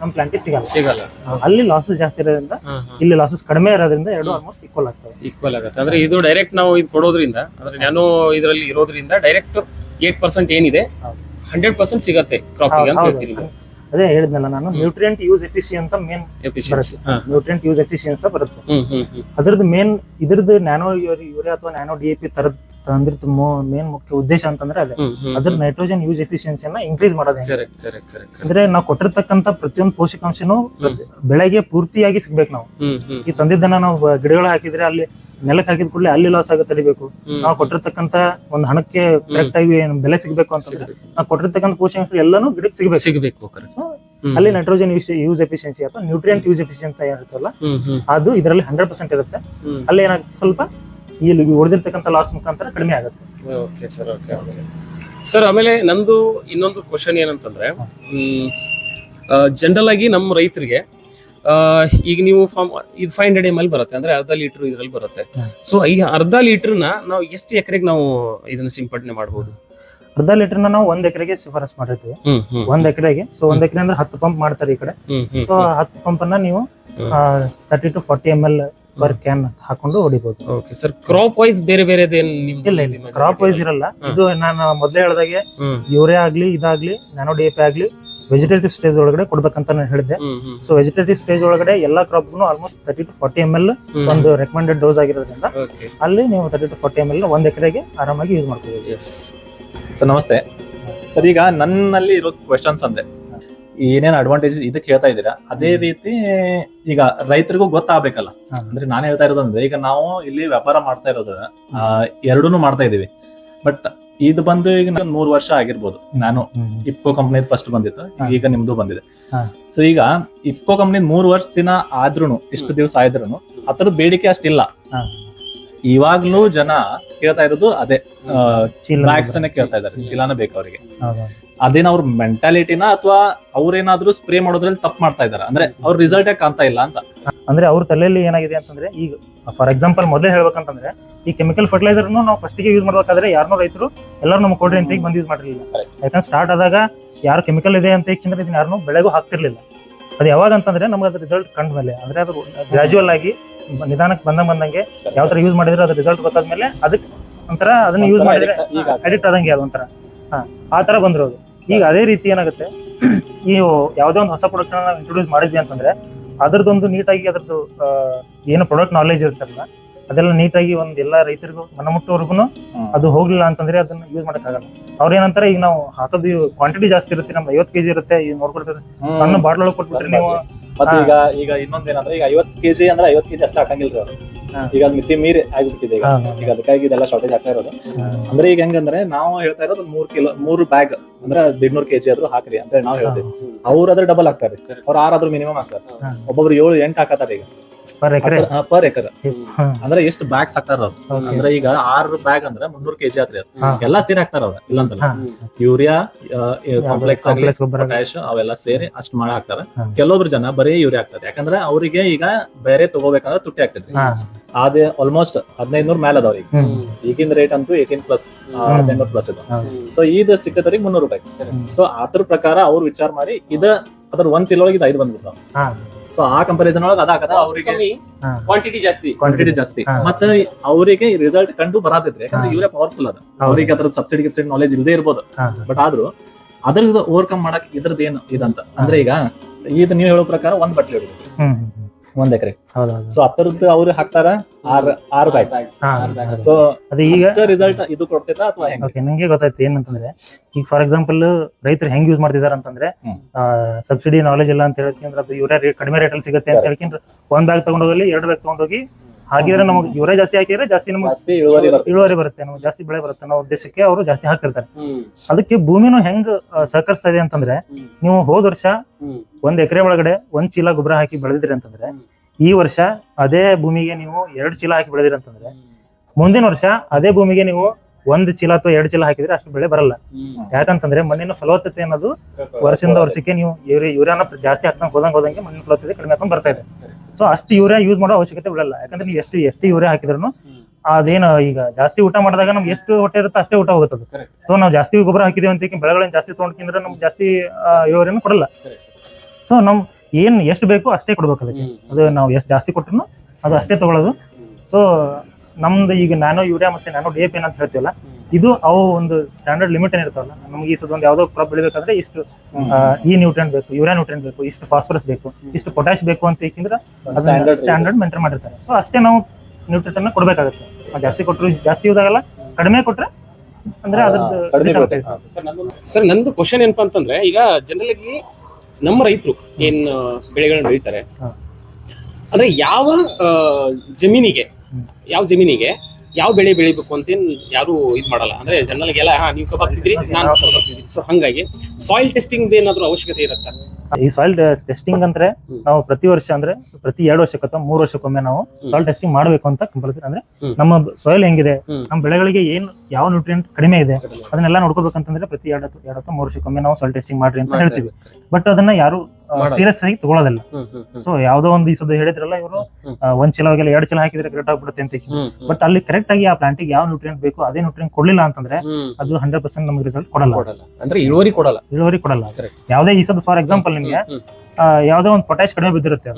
ನಮ್ ಪ್ಲಾಂಟಿ ಸಿಗಲ್ಲ. ಸಿಗಲ್ಲ. ಅಲ್ಲಿ ಲಾಸಸ್ ಜಾಸ್ತಿ ಇರೋದ್ರಿಂದ ಇಲ್ಲಿ ಲಾಸಸ್ ಕಡಿಮೆ ಇರೋದ್ರಿಂದ ಎರಡು ಆಲ್ಮೋಸ್ಟ್ ಈಕ್ವಲ್ ಆಗ್ತವೆ. ಈಕ್ವಲ್ ಆಗುತ್ತೆ. ಅಂದ್ರೆ ಇದು ಡೈರೆಕ್ಟ್ ನಾವು ಇದು ಕೊಡೋದ್ರಿಂದ ಅಂದ್ರೆ ನಾನು ಇದರಲ್ಲಿ ಇರೋದ್ರಿಂದ ಡೈರೆಕ್ಟ್ ಏಟ್ ಪರ್ಸೆಂಟ್ ಏನಿದೆ. ಹಂಡ್ರೆಡ್ ಪರ್ಸೆಂಟ್ ಸಿಗತ್ತೆ ಕ್ರಾಪಿಗೆ ಅಂತ. ಹೇಳ್ತೀನಿ ಅದೇ ಹೇಳಿದ್ನಲ್ಲ ನಾನು ನ್ಯೂಟ್ರಿಯೆಂಟ್ ಯೂಸ್ ಎಫಿಸಿ ಅಂತ ಮೇನ್ ಎಫಿಷಿಯನ್ಸಿ ನ್ಯೂಟ್ರಿಯೆಂಟ್ ಯೂಸ್ ಅಂತ ಬರುತ್ತೆ. ಅದ್ರದ್ದು ಮೇನ್ ಇದ್ರದ್ದು ನ್ಯಾನೋ ಯೂರಿಯಾ ಅಥವಾ ನ್ಯಾನೋ ಡಿ ಎ ಪಿ ತರದ್ ತಂದಿರ್ತ ಮೇನ್ ಮುಖ್ಯ ಉದ್ದೇಶ ಅಂತಂದ್ರೆ ಅದೇ. ಅದ್ರ ನೈಟ್ರೋಜನ್ ಯೂಸ್ ಎಫಿಷಿಯನ್ಸಿಯನ್ನ ಇನ್ಕ್ರೀಸ್ ಮಾಡೋದು ಅಂದ್ರೆ ನಾವು ಕೊಟ್ಟಿರ್ತಕ್ಕಂಥ ಪ್ರತಿಯೊಂದು ಪೋಷಕಾಂಶನೂ ಬೆಳೆಗೆ ಪೂರ್ತಿಯಾಗಿ ಸಿಗ್ಬೇಕು ನಾವು. ಈ ತಂದಿದ್ದನ್ನ ನಾವು ಗಿಡಗಳು ಹಾಕಿದ್ರೆ ಅಲ್ಲಿ ನೆಲಕ್ಕೆ ಹಾಕಿದ ಕೂಡಲೇ ಅಲ್ಲಿ ಲಾಸ್ ಆಗ ತಡಿಬೇಕು ನಾವು ಕೊಟ್ಟಿರ್ತಕ್ಕಂತ ಒಂದು ಹಣಕ್ಕೆ ಕರೆಕ್ಟ್ ಆಗಿ ಏನ್ ಬೆಲೆ ಸಿಗಬೇಕು ಅಂತಂದ್ರೆ ಸಿಗ್ಬೇಕು. ನಾವು ಕೊಟ್ಟಿರ್ತಕ್ಕಂಥ ಪೋಷಕಾಂಶ ಎಲ್ಲಾನು ಗಿಡಕ್ಕೆ ಸಿಗಬೇಕು. ಸಿಗಬೇಕು ಅಲ್ಲಿ ನೈಟ್ರೋಜನ್ ಯೂಸ್ ಯೂಸ್ ಎಫಿಷಿಯನ್ಸಿ ಅಥವಾ ನ್ಯೂಟ್ರಿಯೆಂಟ್ ಯೂಸ್ ಎಫಿಷಿಯನ್ಸಿ ಅಂತ ಹ್ಮ್ ಅದು ಇದರಲ್ಲಿ ಹಂಡ್ರೆಡ್ ಪರ್ಸೆಂಟ್ ಇರುತ್ತೆ. ಅಲ್ಲಿ ಏನಾಗುತ್ತೆ ಸ್ವಲ್ಪ ಇಲ್ಲಿ ಉಳಿದಿರ್ತಕ್ಕಂಥ ಲಾಸ್ ಮುಖಾಂತರ ಕಡಿಮೆ ಆಗುತ್ತೆ. Okay sir okay okay sir ಆಮೇಲೆ ನಂದು ಇನ್ನೊಂದು ಕ್ವಶನ್ ಏನಂತಂದ್ರೆ ಜನರಲ್ ಆಗಿ ನಮ್ಮ ರೈತರಿಗೆ ಈಗ ನೀವು ಫಾರ್ಮ್ ಇದು ಫೈವ್ ಹಂಡ್ರೆಡ್ ಎಂ ಎಲ್ ಬರುತ್ತೆ ಅಂದ್ರೆ ಅರ್ಧ ಲೀಟರ್ ಇದ್ರಲ್ಲಿ ಬರುತ್ತೆ. ಸೊ ಈ ಅರ್ಧ ಲೀಟರ್ನ ನಾವು ಎಷ್ಟು ಎಕರೆಗೆ ನಾವು ಇದನ್ನ ಸಿಂಪಡಣೆ ಮಾಡಬಹುದು ಅರ್ಧ ಲೀಟರ್ನ ನಾವು ಒಂದ್ ಎಕರೆಗೆ ಶಿಫಾರಸ್ ಮಾಡಿರ್ತೀವಿ. ಒಂದ್ ಎಕರೆಗೆ. ಸೊ ಒಂದ್ ಎಕರೆ ಅಂದ್ರೆ ಹತ್ತು ಪಂಪ್ ಮಾಡ್ತಾರೆ ಈ ಕಡೆ. ಸೊ ಹತ್ತು ಪಂಪ್ ಅನ್ನ ನೀವು. Thirty to forty M L per can ಹಾಕೊಂಡು ಹೊಡಿಬಹುದು ಓಕೆ ಸರ್ ಕ್ರಾಪ್ ವೈಸ್ ಬೇರೆ ಬೇರೆ ಇಲ್ಲ ಇಲ್ಲ. ಕ್ರಾಪ್ ವೈಸ್ ಇರಲ್ಲ. ಇದು ನಾನು ಮೊದಲೇ ಹೇಳ್ದಾಗೆ ಯೂರಿಯಾ ಆಗ್ಲಿ ಇದಾಗ್ಲಿ ನ್ಯಾನೋ ಡಿ ಎ ಪಿ ಆಗ್ಲಿ ವೆಜಿಟೇಟಿವ್ ಸ್ಟೇಜ್ ಒಳಗಡೆ ಕೊಡ್ಬೇಕಂತ ನಾನು ಹೇಳಿದೆ ಸೊ ವೆಜಿಟೇಟಿವ್ ಸ್ಟೇಜ್ ಒಳಗಡೆ ಎಲ್ಲಾ crop almost thirty two forty M L ಒಂದು ರೆಕಮೆಂಡೆಡ್ ಡೋಸ್ ಆಗಿರೋದ್ರಿಂದ ಅಲ್ಲಿ ನೀವು thirty two forty M L ಒಂದ್ ಎಕರೆಗೆ ಆರಾಮಾಗಿ ಯೂಸ್ ಮಾಡ್ಕೋಬಹುದು ಸರ್ ನಮಸ್ತೆ. ಸರ್ ಈಗ ನನ್ನಲ್ಲಿ ಇರೋ ಕ್ವೆಶನ್ಸ್ ಅಂದ್ರೆ ಏನೇನು ಅಡ್ವಾಂಟೇಜ್ ಇದಕ್ಕೆ ಹೇಳ್ತಾ ಇದ್ದೀರಾ? ಅದೇ ರೀತಿ ಈಗ ರೈತರಿಗೂ ಗೊತ್ತಾಗಬೇಕಲ್ಲ. ಅಂದ್ರೆ ನಾನು ಹೇಳ್ತಾ ಇರೋದಂದ್ರೆ ಈಗ ನಾವು ಇಲ್ಲಿ ವ್ಯಾಪಾರ ಮಾಡ್ತಾ ಇರೋದು ಎರಡೂನು ಮಾಡ್ತಾ ಇದೀವಿ ಬಟ್ ಇದು ಬಂದು ಈಗ ನಮ್ಗೆ ಮೂರ್ ವರ್ಷ ಆಗಿರ್ಬೋದು. ನಾನು ಇಪ್ಕೋ ಕಂಪ್ನಿ ಫಸ್ಟ್ ಬಂದಿತ್ತು ಈಗ ನಿಮ್ದು ಬಂದಿದೆ. ಸೊ ಈಗ ಇಪ್ಕೋ ಕಂಪ್ನಿ ಮೂರ್ ವರ್ಷ ದಿನ ಆದ್ರೂನು ಇಷ್ಟು ದಿವಸ ಆದ್ರೂನು ಅದ್ರದ್ದು ಬೇಡಿಕೆ ಅಷ್ಟಿಲ್ಲ. ಇವಾಗ್ಲೂ ಜನ ಕೇಳ್ತಾ ಇರೋದು ಅದೇ ಅನ್ನ ಕೇಳ್ತಾ ಇದ್ದಾರೆ. ಚೀಲಾನ ಬೇಕು ಅವರಿಗೆ. ಅದೇನ ಅವ್ರ ಮೆಂಟಾಲಿಟಿನ ಅಥವಾ ಅವ್ರೇನಾದ್ರೂ ಸ್ಪ್ರೇ ಮಾಡೋದ್ರಲ್ಲಿ ತಪ್ಪು ಮಾಡ್ತಾ ಇದಾರೆ ಅಂದ್ರೆ ಅವ್ರ ರಿಸಲ್ಟ್ ಕಾಣ್ತಾ ಇಲ್ಲ ಅಂತ. ಅಂದ್ರೆ ಅವ್ರ ತಲೆಯಲ್ಲಿ ಏನಾಗಿದೆ ಅಂತಂದ್ರೆ ಈಗ ಫಾರ್ ಎಕ್ಸಾಂಪಲ್ ಮೊದಲೇ ಹೇಳ್ಬೇಕಂತಂದ್ರೆ ಈ ಕೆಮಿಕಲ್ ಫರ್ಟಿಲೈಸರ್ ನಾವು ಫಸ್ಟ್ಗೆ ಯೂಸ್ ಮಾಡ್ಬೇಕಾದ್ರೆ ಯಾರನ್ನೋ ರೈತರು ಎಲ್ಲರೂ ನಮ್ಗೆ ಕೊಡ್ರಿ ಅಂತ ಈಗ ಬಂದು ಯೂಸ್ ಮಾಡಿರಲಿಲ್ಲ. ಯಾಕಂದ್ರೆ ಸ್ಟಾರ್ಟ್ ಆದಾಗ ಯಾರು ಕೆಮಿಕಲ್ ಇದೆ ಅಂತ ಹೆಚ್ಚಿನ ಇದನ್ನ ಯಾರನ್ನೂ ಬೆಳೆಗೂ ಹಾಕ್ತಿರ್ಲಿಲ್ಲ. ಅದು ಯಾವಾಗ ಅಂತಂದ್ರೆ ನಮ್ಗೆ ಅದ್ರ ರಿಸಲ್ಟ್ ಕಂಡ ಮೇಲೆ ಅಂದ್ರೆ ಅದು ಗ್ರಾಜುವಲ್ ಆಗಿ ನಿಧಾನಕ್ಕೆ ಬಂದಂಗ್ ಬಂದಂಗೆ ಯಾವ ತರ ಯೂಸ್ ಮಾಡಿದ್ರೆ ಅದ್ರ ರಿಸಲ್ಟ್ ಗೊತ್ತಾದ್ಮೇಲೆ ಅದಕ್ಕೆ ಒಂಥರ ಅದನ್ನ ಯೂಸ್ ಮಾಡಿದ್ರೆ ಅಡಿಕ್ಟ್ ಆದಂಗೆ ಅದು ಒಂಥರ. ಹಾ ಆ ತರ ಬಂದಿರೋದು ಈಗ ಅದೇ ರೀತಿ ಏನಾಗುತ್ತೆ ಈ ಯಾವುದೇ ಒಂದು ಹೊಸ ಪ್ರಾಡಕ್ಟ್ ನಾವು ಇಂಟ್ರೊಡ್ಯೂಸ್ ಮಾಡಿದ್ವಿ ಅಂತಂದ್ರೆ ಅದ್ರದ್ದೊಂದು ನೀಟಾಗಿ ಅದ್ರದ್ದು ಏನು ಪ್ರಾಡಕ್ಟ್ ನಾಲೆಜ್ ಇರುತ್ತಲ್ಲ ಅದೆಲ್ಲ ನೀಟಾಗಿ ಒಂದು ಎಲ್ಲ ರೈತರಿಗೂ ಮನಮುಟ್ಟೋರ್ಗು. ಅದು ಹೋಗ್ಲಿಲ್ಲ ಅಂತಂದ್ರೆ ಅದನ್ನ ಯೂಸ್ ಮಾಡೋಕ್ಕಾಗಲ್ಲ. ಅವ್ರ ಏನಂತಾರೆ ಈಗ ನಾವು ಹಾಕೋದು ಕ್ವಾಂಟಿಟಿ ಜಾಸ್ತಿ ಇರುತ್ತೆ ನಮ್ದು ಐವತ್ತು ಕೆಜಿ ಇರುತ್ತೆ ಈಗ ನೋಡ್ಕೊಳ್ತಾರೆ. ಸಣ್ಣ ಬಾಟ್ಲ್ ಒಳಗೆ ಕೊಟ್ಬಿಟ್ರೆ ನೀವು ಮತ್ತೆ ಈಗ ಈಗ ಇನ್ನೊಂದೇನಂದ್ರೆ ಈಗ ಐವತ್ ಕೆಜಿ ಅಂದ್ರೆ ಐವತ್ ಕೆಜಿ ಅಷ್ಟು ಹಾಕಂಗಿಲ್ರಿ ಅವ್ರು. ಈಗ ಅದ್ ಮಿತಿ ಮೀರಿ ಆಗ್ಬಿಟ್ಟಿದೆ ಈಗ. ಈಗ ಅದಕ್ಕಾಗಿ ಇದೆಲ್ಲ ಶಾರ್ಟೇಜ್ ಆಗ್ತಾ ಇರೋದು. ಅಂದ್ರೆ ಈಗ ಹೆಂಗಂದ್ರೆ ನಾವು ಹೇಳ್ತಾ ಇರೋದು ಮೂರ್ ಕಿಲೋ ಮೂರು ಬ್ಯಾಗ್ ಅಂದ್ರೆ ಹದಿನೂರು ಕೆಜಿ ಆದ್ರೂ ಹಾಕ್ರಿ ಅಂತ ಹೇಳಿ ನಾವು ಹೇಳ್ತೀವಿ. ಅವ್ರ ಅದ್ರ ಡಬಲ್ ಹಾಕ್ತಾರೆ. ಅವ್ರ ಆರಾದ್ರೂ ಮಿನಿಮಮ್ ಹಾಕ್ತಾರೆ. ಒಬ್ಬೊಬ್ರು ಏಳು ಎಂಟು ಹಾಕತಾರೆ ಈಗ. Per acre? Per acre. ಅಂದ್ರೆ ಎಷ್ಟು ಬ್ಯಾಗ್ಸ್ ಹಾಕ್ತಾರ ಅವ್ರು. ಅಂದ್ರೆ ಈಗ ಆರು ಬ್ಯಾಗ್ ಅಂದ್ರೆ ಮುನ್ನೂರು ಕೆಜಿ ಆತ್ರಿ ಅದು. ಎಲ್ಲಾ ಸೇರಿ ಹಾಕ್ತಾರ ಅವ್ರ ಇಲ್ಲಂತಲ್ಲ. ಯೂರಿಯಾ ಕಾಂಪ್ಲೆಕ್ಸ್ ಪೊಟ್ಯಾಶ್ ಅವೆಲ್ಲ ಸೇರಿ ಅಷ್ಟ್ ಮಾಡಿ ಹಾಕ್ತಾರ. ಕೆಲವೊಬ್ರು ಜನ ಬರೀ ಯೂರಿಯಾ ಹಾಕ್ತಾರೆ. ಯಾಕಂದ್ರೆ ಅವರಿಗೆ ಈಗ ಬೇರೆ ತಗೋಬೇಕಂದ್ರೆ ತುಟ್ಟಿ ಆಗ್ತೈತಿ ಅದೇ ಆಲ್ಮೋಸ್ಟ್ ಹದಿನೈದು ಮ್ಯಾಲ ಮೇಲೆ ಅದಾವ್ರಿ ಹ್ಮ್. ಈಗಿನ ರೇಟ್ ಅಂತೂ ಏಟೀನ್ ಪ್ಲಸ್ ಹದಿನೈದು ಪ್ಲಸ್ ಇದೆ. ಸೊ ಇದು ಸಿಕ್ಕದವ್ರಿಗೆ ಮುನ್ನೂರು ರೂಪಾಯಿ. ಸೊ ಅದ್ರ ಪ್ರಕಾರ ಅವ್ರು ವಿಚಾರ ಮಾಡಿ ಇದ ಅದ್ರ ಒಂದ್ ಚೀಲ ಒಳಗೆ ಐದು ಬಂದ್ಬಿಡ್ತಾವ. ಸೊ ಆ ಕಂಪಾರಿಸನ್ ಒಳಗೆ ಅದ ಹಾಕದ ಅವರಿಗೆ ಕ್ವಾಂಟಿಟಿ ಜಾಸ್ತಿ. ಕ್ವಾಂಟಿಟಿ ಜಾಸ್ತಿ. ಮತ್ತೆ ಅವರಿಗೆ ರಿಸಲ್ಟ್ ಕಂಡು ಬರಾತೈತ್ರಿ ಯಾಕಂದ್ರೆ ಇವರೇ ಪವರ್ಫುಲ್ ಅದ. ಅವರಿಗೆ ಅದ್ರ ಸಬ್ಸಿಡಿ ಗಿಬ್ಸಿಡಿ ನಾಲೆಜ್ ಇಲ್ಲದೆ ಇರ್ಬೋದು. ಬಟ್ ಆದ್ರೂ ಅದ್ರ ಓವರ್ಕಮ್ ಮಾಡಕ್ ಇದ್ರದ್ದು ಏನು ಇದಂತ? ಅಂದ್ರೆ ಈಗ ಇದು ನೀವು ಹೇಳೋ ಪ್ರಕಾರ ಒಂದ್ ಬಟ್ಲಿ ಹಿಡಿದು ಹ್ಮ್ ಹ್ಮ್, ಹ್ಮ್. ಒಂದ್ ಎಕರೆ. ಹೌದೌದು ಸೊ ಹತ್ತರದ್ದು ಅವ್ರು ಹಾಕ್ತಾರ ಆರ್ ಆರ್ ಬ್ಯಾಗ್ ಹಾ ಸೊ ಅದು ಈಗ ರಿಸಲ್ಟ್ ಇದು ಕೊಡ್ತೈತಾ ಅಥವಾ ಹೆಂಗ್? ಓಕೆ ನಂಗೆ ಗೊತ್ತಾಯ್ತು ಏನಂತಂದ್ರೆ ಈಗ ಫಾರ್ ಎಕ್ಸಾಂಪಲ್ ರೈತರು ಹೆಂಗ್ ಯೂಸ್ ಮಾಡ್ತಿದಾರೆ ಅಂತಂದ್ರೆ. ಸಬ್ಸಿಡಿ ನಾಲೆಜ್ ಇಲ್ಲ ಅಂತ ಹೇಳ್ಕೊಂಡ್ರೆ ಅದು ಕಡಿಮೆ ರೇಟ್ ಅಲ್ಲಿ ರೇಟಲ್ಲಿ ಸಿಗುತ್ತೆ ಅಂತ ಹೇಳ್ಕೊಂಡ್ರೆ ಒಂದ್ ಬ್ಯಾಗ್ ತಗೊಂಡೋಗಲಿ ಎರಡು ಬ್ಯಾಗ್ ತಗೊಂಡೋಗಿ ಹಾಕಿದ್ರೆ ನಮಗೆ ಇವರೇ ಜಾಸ್ತಿ ಹಾಕಿದ್ರೆ ಜಾಸ್ತಿ ನಮಗೆ ಜಾಸ್ತಿ ಇಳುವರಿ ಬರ್ತದೆ ಇಳುವರಿ ಬರುತ್ತೆ ನಮಗೆ ಜಾಸ್ತಿ ಬೆಳೆ ಬರುತ್ತೆ ಅನ್ನೋ ಉದ್ದೇಶಕ್ಕೆ ಅವರು ಜಾಸ್ತಿ ಹಾಕ್ತಿರ್ತಾರೆ ಅದಕ್ಕೆ ಭೂಮಿನೂ ಹೆಂಗ್ ಆ, ಸಹಕರಿಸ್ತಾ ಇದೆ ಅಂತಂದ್ರೆ ಹ್ಮ್. ನೀವು ಹೋದ ವರ್ಷ ಹ್ಮ್. ಒಂದ್ ಎಕರೆ ಒಳಗಡೆ ಒಂದ್ ಚೀಲ ಗೊಬ್ಬರ ಹಾಕಿ ಬೆಳೆದಿದ್ರಿ ಅಂತಂದ್ರೆ ಹ್ಮ್. ಈ ವರ್ಷ ಅದೇ ಭೂಮಿಗೆ ನೀವು ಎರಡು ಚೀಲ ಹಾಕಿ ಬೆಳೆದಿರಿ ಅಂತಂದ್ರೆ ಮುಂದಿನ ವರ್ಷ ಅದೇ ಭೂಮಿಗೆ ನೀವು ಒಂದ್ ಚೀಲ ಅಥವಾ ಎರಡು ಚೀಲ ಹಾಕಿದ್ರೆ ಅಷ್ಟು ಬೆಳೆ ಬರಲ್ಲ. ಯಾಕಂತಂದ್ರೆ ಮಣ್ಣಿನ ಫಲವತ್ತತೆ ಅನ್ನೋದು ವರ್ಷದಿಂದ ವರ್ಷಕ್ಕೆ ನೀವು ಯೂರಿಯಾ ಯೂರಿಯಾನ ಜಾಸ್ತಿ ಹಾಕ್ದಂಗ್ ಹೋದಂಗ್ ಹೋದಂಗೆ ಮಣ್ಣಿನ ಫಲವತ್ತತೆ ಕಡಿಮೆ ಹಾಕೊಂಡ್ ಬರ್ತಾ ಇದೆ. ಸೊ ಅಷ್ಟು ಯೂರಿಯಾ ಯೂಸ್ ಮಾಡೋ ಅವಶ್ಯಕತೆ ಬಿಡಲ್ಲ. ಯಾಕಂದ್ರೆ ನೀವು ಎಷ್ಟು ಎಷ್ಟು ಯೂರಿಯಾ ಹಾಕಿದ್ರು ಅದೇನು ಈಗ ಜಾಸ್ತಿ ಊಟ ಮಾಡಿದಾಗ ನಮ್ಗೆ ಎಷ್ಟು ಹೊಟ್ಟೆ ಇರುತ್ತೆ ಅಷ್ಟೇ ಊಟ ಹೋಗುತ್ತದೆ. ಸೊ ನಾವು ಜಾಸ್ತಿ ಗೊಬ್ಬರ ಹಾಕಿದೀವಿ ಅಂತ ಬೆಳೆಗಳನ್ನ ಜಾಸ್ತಿ ತೊಗೊಂಡ್ಕಿಂದ್ರೆ ನಮ್ಗೆ ಜಾಸ್ತಿ ಇಳುವರಿಯನ್ನು ಕೊಡಲ್ಲ. ಸೊ ನಮ್ ಏನ್ ಎಷ್ಟು ಬೇಕು ಅಷ್ಟೇ ಕೊಡ್ಬೇಕು ಅದಕ್ಕೆ. ಅದು ನಾವು ಎಷ್ಟು ಜಾಸ್ತಿ ಕೊಟ್ಟರು ಅದು ಅಷ್ಟೇ ತಗೊಳ್ಳೋದು. ಸೊ ನಮ್ದು ಈಗ ನ್ಯಾನೋ ಯೂರಿಯಾ ಮತ್ತೆ ನ್ಯಾನೋ ಡಿ ಪಿ ಅಂತ ಹೇಳ್ತೀವಲ್ಲ ಇದು ಅವು ಒಂದು ಸ್ಟ್ಯಾಂಡರ್ಡ್ ಲಿಮಿಟ್ ಏನಿರ್ತಾವಲ್ಲ ನಮ್ಗೆ ಈ ಸದ ಒಂದು ಯಾವ್ದೋ ಕ್ರಾಪ್ ಬೆಳಿಬೇಕಾದ್ರೆ ಇಷ್ಟು ಈ ನ್ಯೂಟ್ರೆಂಟ್ ಬೇಕು ಯೂರಿಯಾ ನ್ಯೂಟ್ರೆಂಟ್ ಬೇಕು ಇಷ್ಟು ಫಾಸ್ಫರಸ್ ಬೇಕು ಇಷ್ಟು ಪೊಟ್ಯಾಶ್ ಬೇಕು ಅಂತ ಏಕೆಂದ್ರೆ ಸ್ಟ್ಯಾಂಡರ್ಡ್ ಮೇಂಟೈನ್ ಮಾಡಿರ್ತಾರೆ. ಸೊ ಅಷ್ಟೇ ನಾವು ನ್ಯೂಟ್ರೆಂಟ್ ಅನ್ನ ಕೊಡ್ಬೇಕಾಗುತ್ತೆ. ಜಾಸ್ತಿ ಕೊಟ್ಟರು ಜಾಸ್ತಿ ಯೂಸ್ ಆಗಲ್ಲ ಕಡಿಮೆ ಕೊಟ್ಟರೆ ಅಂದ್ರೆ ಅದ್ರದ್ದು. ಸರ್ ನಂದು ಕ್ವಶನ್ ಏನಪ್ಪಾ ಅಂತಂದ್ರೆ ಈಗ ಜನರಲ್ ನಮ್ಮ ರೈತರು ಏನ್ ಬೆಳೆಗಳನ್ನ ಬೆಳಿತಾರೆ. ಅಂದ್ರೆ ಯಾವ ಜಮೀನಿಗೆ. ಯಾವ ಜಮೀನಿಗೆ ಯಾವ ಬೆಳೆ ಬೆಳಿಬೇಕು ಅಂತ ಯಾರು ಇದು ಮಾಡಲ್ಲ. ಅಂದ್ರೆ ಜನರಲ್ ಎಲ್ಲ ಹಾ ನೀವು ಕಬಾಬ್ ನಾನು ಸೊ ಹಂಗಾಗಿ ಸಾಯಿಲ್ ಟೆಸ್ಟಿಂಗ್ ಏನಾದ್ರು ಅವಶ್ಯಕತೆ ಇರುತ್ತೆ? ಈ ಸಾಯಿಲ್ ಟೆಸ್ಟಿಂಗ್ ಅಂದ್ರೆ ನಾವು ಪ್ರತಿ ವರ್ಷ ಅಂದ್ರೆ ಪ್ರತಿ ಎರಡು ವರ್ಷಕ್ಕೆ ಅಥವಾ ಮೂರು ವರ್ಷಕ್ಕೊಮ್ಮೆ ನಾವು ಸಾಯಿಲ್ ಟೆಸ್ಟಿಂಗ್ ಮಾಡಬೇಕು ಅಂತ ಕಂಪಲ್ಸರಿ. ಅಂದ್ರೆ ನಮ್ಮ ಸಾಯಿಲ್ ಹೆಂಗಿದೆ. ನಮ್ಮ ಬೆಳೆಗಳಿಗೆ ಏನ್ ಯಾವ ನ್ಯೂಟ್ರಿಯೆಂಟ್ ಕಡಿಮೆ ಇದೆ ಅದನ್ನೆಲ್ಲ ನೋಡ್ಕೋಬೇಕಂತಂದ್ರೆ ಪ್ರತಿ ಎರಡು ಎರಡು ಅಥವಾ ಮೂರು ವರ್ಷಕ್ಕೊಮ್ಮೆ ನಾವು ಸಾಯಿಲ್ ಟೆಸ್ಟಿಂಗ್ ಮಾಡ್ರಿ ಅಂತ ಹೇಳ್ತೀವಿ. ಬಟ್ ಅದನ್ನ ಯಾರು. ಸೀರಿಯಸ್ ಆಗಿ ತಗೊಳ್ಳೋದಿಲ್ಲ ಸೊ ಯಾವ್ದೋ ಒಂದು ಈ ಸದ ಹೇಳಿದ್ರಲ್ಲ ಇವರು. ಒಂದ್ ಚೀಲ ಹೋಗಿಲ್ಲ ಎರಡು ಚೀಲ ಹಾಕಿದ್ರೆ ಕರೆಕ್ಟ್ ಆಗ್ಬಿಡುತ್ತೆ ಅಂತ ಬಟ್ ಅಲ್ಲಿ ಕರೆಕ್ಟ್ ಆಗಿ ಆ ಪ್ಲಾಂಟಿಗೆ ಯಾವ ನ್ಯೂಟ್ರಿಯೆಂಟ್ ಬೇಕು ಅದೇ ನ್ಯೂಟ್ರಿಯೆಂಟ್ ಕೊಡ್ಲಿಲ್ಲ ಅಂತಂದ್ರೆ ಅದು ಹಂಡ್ರೆಡ್ ಪರ್ಸೆಂಟ್ ನಮ್ಗೆ ರಿಸಲ್ಟ್ ಕೊಡಲ್ಲ. ಅಂದ್ರೆ ಇಳುವರಿ ಕೊಡಲ್ಲ. ಇಳುವರಿ ಕೊಡಲ್ಲ. ಯಾವ್ದೇ ಈ ಸದ ಫಾರ್ ಎಕ್ಸಾಂಪಲ್ ನಿಮ್ಗೆ ಯಾವ್ದೋ ಒಂದು ಪೊಟ್ಯಾಶ್ ಕಡಿಮೆ ಬಿದ್ದಿರುತ್ತೆ.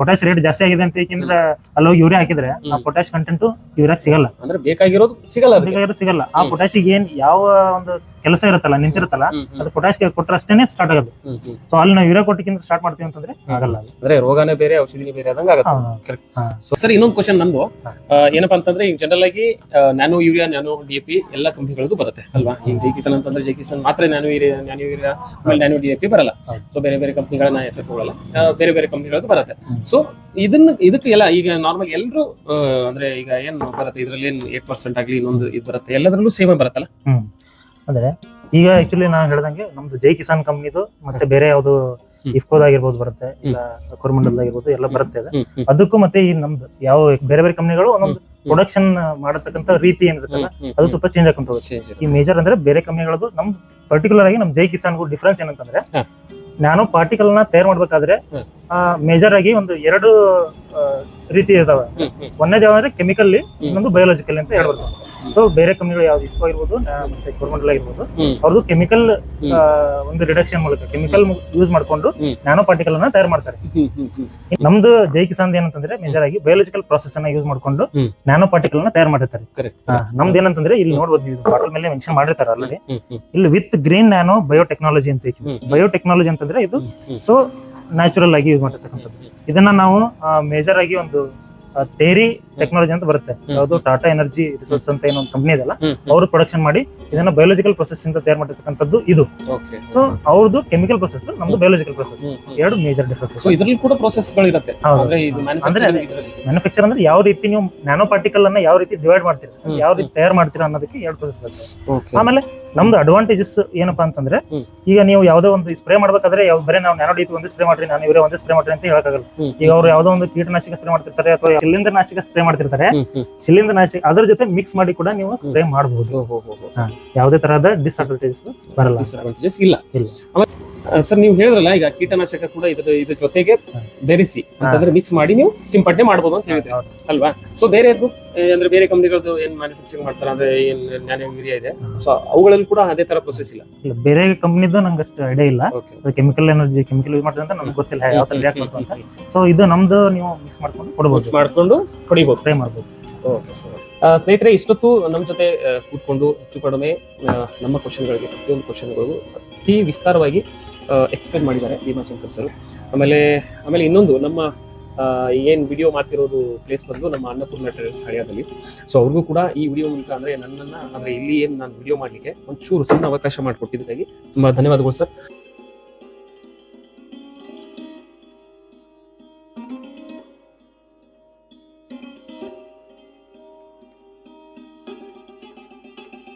ಪೊಟ್ಯಾಶ್ ರೇಟ್ ಜಾಸ್ತಿ ಆಗಿದೆ ಅಂತ ಏಕೆಂದ್ರೆ ಅಲ್ಲಿ ಹೋಗಿ ಯೂರಿಯಾ ಹಾಕಿದ್ರೆ ಆ. ಪೊಟ್ಯಾಶ್ ಕಂಟೆಂಟ್ ಯೂರಿಯಾ ಸಿಗಲ್ಲ. ಅಂದ್ರೆ ಬೇಕಾಗಿರೋದು ಸಿಗಲ್ಲ ಅದಕ್ಕೆ. ಬೇಕಾಗಿರೋ ಸಿಗಲ್ಲ. ಆ ಪೊಟ್ಯಾಶ್ ಪೊಟ್ಯಾಶಿಗೆ ಏನ್ ಯಾವ ಒಂದು ಕೆಲಸ ಇರುತ್ತಲ್ಲ ನಿಂತಿರುತ್ತಲ್ಲ ಅದು ಪೊಟ್ಯಾಶ್ ಕೊಟ್ಟರೆ ಅಷ್ಟೇನೆ ಸ್ಟಾರ್ಟ್ ಆಗೋದು. ಸೊ ಅಲ್ಲಿ ನಾವು ಯೂರಿಯಾ ಕೊಟ್ಟಿಗಿಂತ ಸ್ಟಾರ್ಟ್ ಮಾಡ್ತೀವಿ ಅಂತಂದ್ರೆ ಆಗಲ್ಲ ಅಂದ್ರೆ ರೋಗನೇ ಬೇರೆ ಔಷಧಿನೇ ಬೇರೆ ಆದಂಗ ಆಗುತ್ತೆ. ಸರ್ ಇನ್ನೊಂದು ಕ್ವಶನ್ ನಂದು. ಏನಪ್ಪಾ ಅಂತಂದ್ರೆ ಈಗ ಜನರಲ್ ಆಗಿ nano urea nano D P ಎಲ್ಲ ಕಂಪ್ನಿಗಳಿಗೂ ಬರುತ್ತೆ ಅಲ್ವಾ? ಈಗ ಜೈ ಕಿಸನ್ ಅಂತಂದ್ರೆ ಜೈ ಕಿಸಾನ್ ಮಾತ್ರ ನ್ಯಾನೋ ಯೂರಿಯಾ ನ್ಯಾನೋ ಯೂರಿಯಾ ಆಮೇಲೆ ನ್ಯಾನೋ ಡಿ ಪಿ ಬರಲ್ಲ. ಸೊ ಬೇರೆ ಬೇರೆ ಕಂಪನಿಗಳನ್ನ ಹೆಸರು ತಗೊಳ್ಳಲ್ಲ ಬೇರೆ ಬೇರೆ ಕಂಪ್ನಿಗಳಿಗೆ ಬರುತ್ತೆ. ಸೊ ಇದನ್ನ ಇದಕ್ಕೆ ಎಲ್ಲ ಈಗ ನಾರ್ಮಲ್ ಎಲ್ಲರೂ ಅಂದ್ರೆ ಈಗ ಏನ್ ಬರುತ್ತೆ? ಇದ್ರಲ್ಲಿ ಏನ್ ಏಟ್ ಪರ್ಸೆಂಟ್ ಆಗಲಿ ಇನ್ನೊಂದು ಇದು ಬರುತ್ತೆ? ಎಲ್ಲದರಲ್ಲೂ ಸೇಮೇ ಬರುತ್ತಲ್ಲ? ಅಂದ್ರೆ ಈಗ ಆಕ್ಚುಲಿ ನಾನು ಹೇಳ್ದಂಗೆ ನಮ್ದು ಜೈ ಕಿಸಾನ್ ಕಂಪ್ನಿದು ಮತ್ತೆ ಬೇರೆ ಯಾವ್ದು. ಇಫ್ಕೋದಾಗಿರ್ಬೋದು ಬರುತ್ತೆ ಇಲ್ಲ ಕೋರಮಂಡಲದಾಗಿರ್ಬೋದು ಎಲ್ಲ ಬರುತ್ತೆ ಅದಕ್ಕೂ ಮತ್ತೆ ಈ ನಮ್ದು ಯಾವ ಬೇರೆ ಬೇರೆ ಕಂಪ್ನಿಗಳು ಒಂದೊಂದು ಪ್ರೊಡಕ್ಷನ್ ಮಾಡತಕ್ಕಂತ ರೀತಿ ಏನಿರುತ್ತಲ್ಲ ಅದು ಸ್ವಲ್ಪ ಚೇಂಜ್ ಆಗ್ತದೆ ಹೋಗುತ್ತೆ ಈ ಮೇಜರ್ ಅಂದ್ರೆ ಬೇರೆ ಕಂಪ್ನಿಗಳದು ನಮ್ ಪರ್ಟಿಕ್ಯುಲರ್ ಆಗಿ ನಮ್ ಜೈ ಕಿಸಾನ್ಗೂ ಡಿಫ್ರೆನ್ಸ್ ಏನಂತಂದ್ರೆ. ನ್ಯಾನೋ ಪಾರ್ಟಿಕಲ್ನ ತಯಾರು ಮಾಡ್ಬೇಕಾದ್ರೆ. ಮೇಜರ್ ಆಗಿ ಒಂದು ಎರಡು ರೀತಿ ಇದಾವೆ. ಯಾವ್ದು ಅಂದ್ರೆ ಯಾವಂದ್ರೆ ಕೆಮಿಕಲ್ ಇನ್ನೊಂದು ಬಯೋಲಾಜಿಕಲ್ ಅಂತ ಹೇಳ್ಬೋದು. ಸೊ ಬೇರೆ ಕಂಪ್ನಿಗಳು ಯಾವ್ದು ಇಸ್ಕೋ ಇರ್ಬೋದು ಮತ್ತೆ ಗೋರ್ಮೆಂಟ್ ಆಗಿರ್ಬೋದು. ಅವ್ರದ್ದು ಕೆಮಿಕಲ್. ಒಂದು ರಿಡಕ್ಷನ್ ಮೂಲಕ ಕೆಮಿಕಲ್ ಯೂಸ್ ಮಾಡ್ಕೊಂಡು. ನ್ಯಾನೋ ಪಾರ್ಟಿಕಲ್ ಅನ್ನ ತಯಾರು ಮಾಡ್ತಾರೆ. ನಮ್ದು ಜೈ ಕಿಸಾನ್ ಏನಂತಂದ್ರೆ ಮೇಜರ್ ಆಗಿ ಬಯೋಲಾಜಿಕಲ್ ಪ್ರಾಸೆಸ್ ಅನ್ನ ಯೂಸ್ ಮಾಡ್ಕೊಂಡು. ನ್ಯಾನೋ ಪಾರ್ಟಿಕಲ್ ಅನ್ನ ತಯಾರು ಮಾಡಿರ್ತಾರೆ. ನಮ್ದು ಏನಂತಂದ್ರೆ ಇಲ್ಲಿ ನೋಡ್ಬೋದು ನೀವು ಬಾಟಲ್ ಮೇಲೆ ಮೆನ್ಷನ್ ಮಾಡಿರ್ತಾರೆ ಅಲ್ಲಿ ಇಲ್ಲಿ ವಿತ್ ಗ್ರೀನ್ ನ್ಯಾನೋ ಬಯೋಟೆಕ್ನಾಲಜಿ ಅಂತ. ಬಯೋಟೆಕ್ನಾಲಜಿ ಅಂತಂದ್ರೆ ಇದು. ಸೊ ನ್ಯಾಚುರಲ್ ಆಗಿ ಯೂಸ್ ಮಾಡಿರ್ತಕ್ಕಂಥದ್ದು ಇದನ್ನ ನಾವು ಮೇಜರ್ ಆಗಿ ಒಂದು ತೇರಿ ಟೆಕ್ನಾಲಜಿ ಅಂತ ಬರುತ್ತೆ. ಯಾವುದು ಟಾಟಾ ಎನರ್ಜಿ ರಿಸೋರ್ಸ್ ಅಂತ ಏನೋ ಒಂದು ಕಂಪ್ನಿ ಇದೆಲ್ಲ. ಅವರು ಪ್ರೊಡಕ್ಷನ್ ಮಾಡಿ ಇದನ್ನ ಬಯೋಲಾಜಿಕಲ್ ಪ್ರೊಸೆಸ್ ಇಂದ ತಯಾರು ಮಾಡಿರ್ತಕ್ಕಂಥದ್ದು ಇದು. ಸೊ ಅವ್ರದ್ದು ಕೆಮಿಕಲ್ ಪ್ರೊಸೆಸ್ ನಮ್ದು ಬಯೋಲಾಜಿಕಲ್ ಪ್ರೊಸೆಸ್. ಎರಡು ಮೇಜರ್ ಡಿಫ್ರೆನ್ಸ್ ಇದರಲ್ಲಿ ಕೂಡ ಪ್ರೊಸೆಸ್ ಇರುತ್ತೆ. ಅಂದ್ರೆ ಮ್ಯಾನುಫ್ಯಾಕ್ಚರ್ ಅಂದ್ರೆ ಯಾವ ರೀತಿ ನೀವು ನ್ಯಾನೋ ಪಾರ್ಟಿಕಲ್ ಅನ್ನ ಯಾವ ರೀತಿ ಡಿವೈಡ್ ಮಾಡ್ತೀರಾ ಯಾವ ರೀತಿ ತಯಾರು ಮಾಡ್ತೀರಾ ಅನ್ನೋದಕ್ಕೆ ಎರಡು ಪ್ರೊಸೆಸ್ ಬರುತ್ತೆ ಆಮೇಲೆ ನಮ್ದು ಅಡ್ವಾಂಟೇಜಸ್ ಏನಪ್ಪಾ ಅಂತಂದ್ರೆ ಈಗ ನೀವು ಯಾವ್ದೋ ಒಂದು ಸ್ಪ್ರೇ ಮಾಡ್ಬೇಕಾದ್ರೆ ಯಾವ ಬರೀ ನಾವು ನ್ಯಾನೋ ಡಿ ಒಂದೇ ಸ್ಪ್ರೇ ಮಾಡ್ರಿ ನಾನು ಇವರೇ ಒಂದೇ ಸ್ಪ್ರೇ ಮಾಡ್ರಿ ಅಂತ ಹೇಳಕ್ಕಾಗಲ್ಲ. ಈಗ ಅವ್ರು ಯಾವ್ದೋ ಒಂದು ಕೀಟನಾಶಕ ಸ್ಪ್ರೇ ಮಾಡ್ತಿರ್ತಾರೆ ಅಥವಾ ಶಿಲಿಂದ್ರ ನಾಶಕ ಸ್ಪ್ರೇ ಮಾಡ್ತಿರ್ತಾರೆ ಶಿಲೀಂಧ್ರ. ಶಿಲಿಂದ್ರ ನಾಶಕ ಅದ್ರ ಜೊತೆ ಮಿಕ್ಸ್ ಮಾಡಿ ಕೂಡ ನೀವು ಸ್ಪ್ರೇ ಮಾಡಬಹುದು. ಯಾವುದೇ ತರಹದ ಡಿಸ್ಅಡ್ವಾಂಟೇಜಸ್ ಬರಲ್ಲ. ಇಲ್ಲ. ಇಲ್ಲ. ಸರ್ ನೀವು ಹೇಳಿದ್ರಲ್ಲ ಈಗ ಕೀಟನಾಶಕ ಕೂಡ ಇದ್ರ ಇದ್ರ ಜೊತೆಗೆ ಬೆರೆಸಿ ಅಂತಂದ್ರೆ ಮಿಕ್ಸ್ ಮಾಡಿ ನೀವು ಸಿಂಪಡಣೆ ಮಾಡಬಹುದು ಅಂತ ಹೇಳಿದ್ರೆ. ಅಲ್ವಾ? ಸೊ ಬೇರೆ ಅಂದ್ರೆ ಬೇರೆ ಕಂಪ್ನಿಗಳದ್ದು ಏನ್ ಮ್ಯಾನುಫ್ಯಾಕ್ಚರಿಂಗ್ ಮಾಡ್ತಾರೆ? ಅಂದ್ರೆ ಏನ್ ಯೂರಿಯಾ ಇದೆ. ಸೊ ಅವುಗಳಲ್ಲಿ ಕೂಡ ಅದೇ ತರ ಪ್ರೊಸೆಸ್ ಇಲ್ಲ. ಬೇರೆ ಕಂಪ್ನಿದು ನಂಗೆ ಅಷ್ಟು ಐಡಿಯಾ ಇಲ್ಲ. ಕೆಮಿಕಲ್ ಎನರ್ಜಿ ಕೆಮಿಕಲ್ ಯೂಸ್ ಮಾಡ್ತಾರೆ ಅಂತ ನಮ್ಗೆ ಗೊತ್ತಿಲ್ಲ ಯಾವ ತರ ರಿಯಾಕ್ಟ್ ಮಾಡ್ತಾರೆ ಅಂತ. ಸೊ ಇದು ನಮ್ದು ನೀವು ಮಿಕ್ಸ್ ಮಾಡ್ಕೊಂಡು ಮಿಕ್ಸ್ ಕೊಡ್ಬೋದು ಮಾಡ್ಕೊಂಡು ಕೊಡಿಬಹುದು ಟ್ರೈ ಮಾಡ್ಬೋದು. ಓಕೆ ಸರ್ ಸ್ನೇಹಿತರೆ ಇಷ್ಟೊತ್ತು ನಮ್ಮ ಜೊತೆ ಕೂತ್ಕೊಂಡು ಹೆಚ್ಚು ಕಡಿಮೆ ನಮ್ಮ ಕ್ವಶನ್ಗಳಿಗೆ ಪ್ರತಿಯೊಂದು ಕ್ವಶನ್ಗಳಿಗೂ ಅತಿ ವಿಸ್ತಾರವಾಗಿ ಎಕ್ಸ್ಪ್ಲೇನ್ ಮಾಡಿದ್ದಾರೆ ಭೀಮಾಶಂಕರ್ ಸರ್ ಆಮೇಲೆ ಆಮೇಲೆ ಇನ್ನೊಂದು ನಮ್ಮ ಏನು ವಿಡಿಯೋ ಮಾಡ್ತಿರೋದು ಪ್ಲೇಸ್ ಬಂದು ನಮ್ಮ ಅನ್ನಪೂರ್ಣ ಟೆರೆಸ್ ಹಳೆಯದಲ್ಲಿ ಸೊ ಅವ್ರಿಗೂ ಕೂಡ ಈ ವಿಡಿಯೋ ಮೂಲಕ ಅಂದರೆ ನನ್ನನ್ನ, ಅಂದರೆ ಇಲ್ಲಿ ಏನು ನಾನು ವಿಡಿಯೋ ಮಾಡ್ಲಿಕ್ಕೆ ಒಂಚೂರು ಸಣ್ಣ ಅವಕಾಶ ಮಾಡಿಕೊಟ್ಟಿದ್ದಕ್ಕಾಗಿ ತುಂಬಾ ಧನ್ಯವಾದಗಳು ಸರ್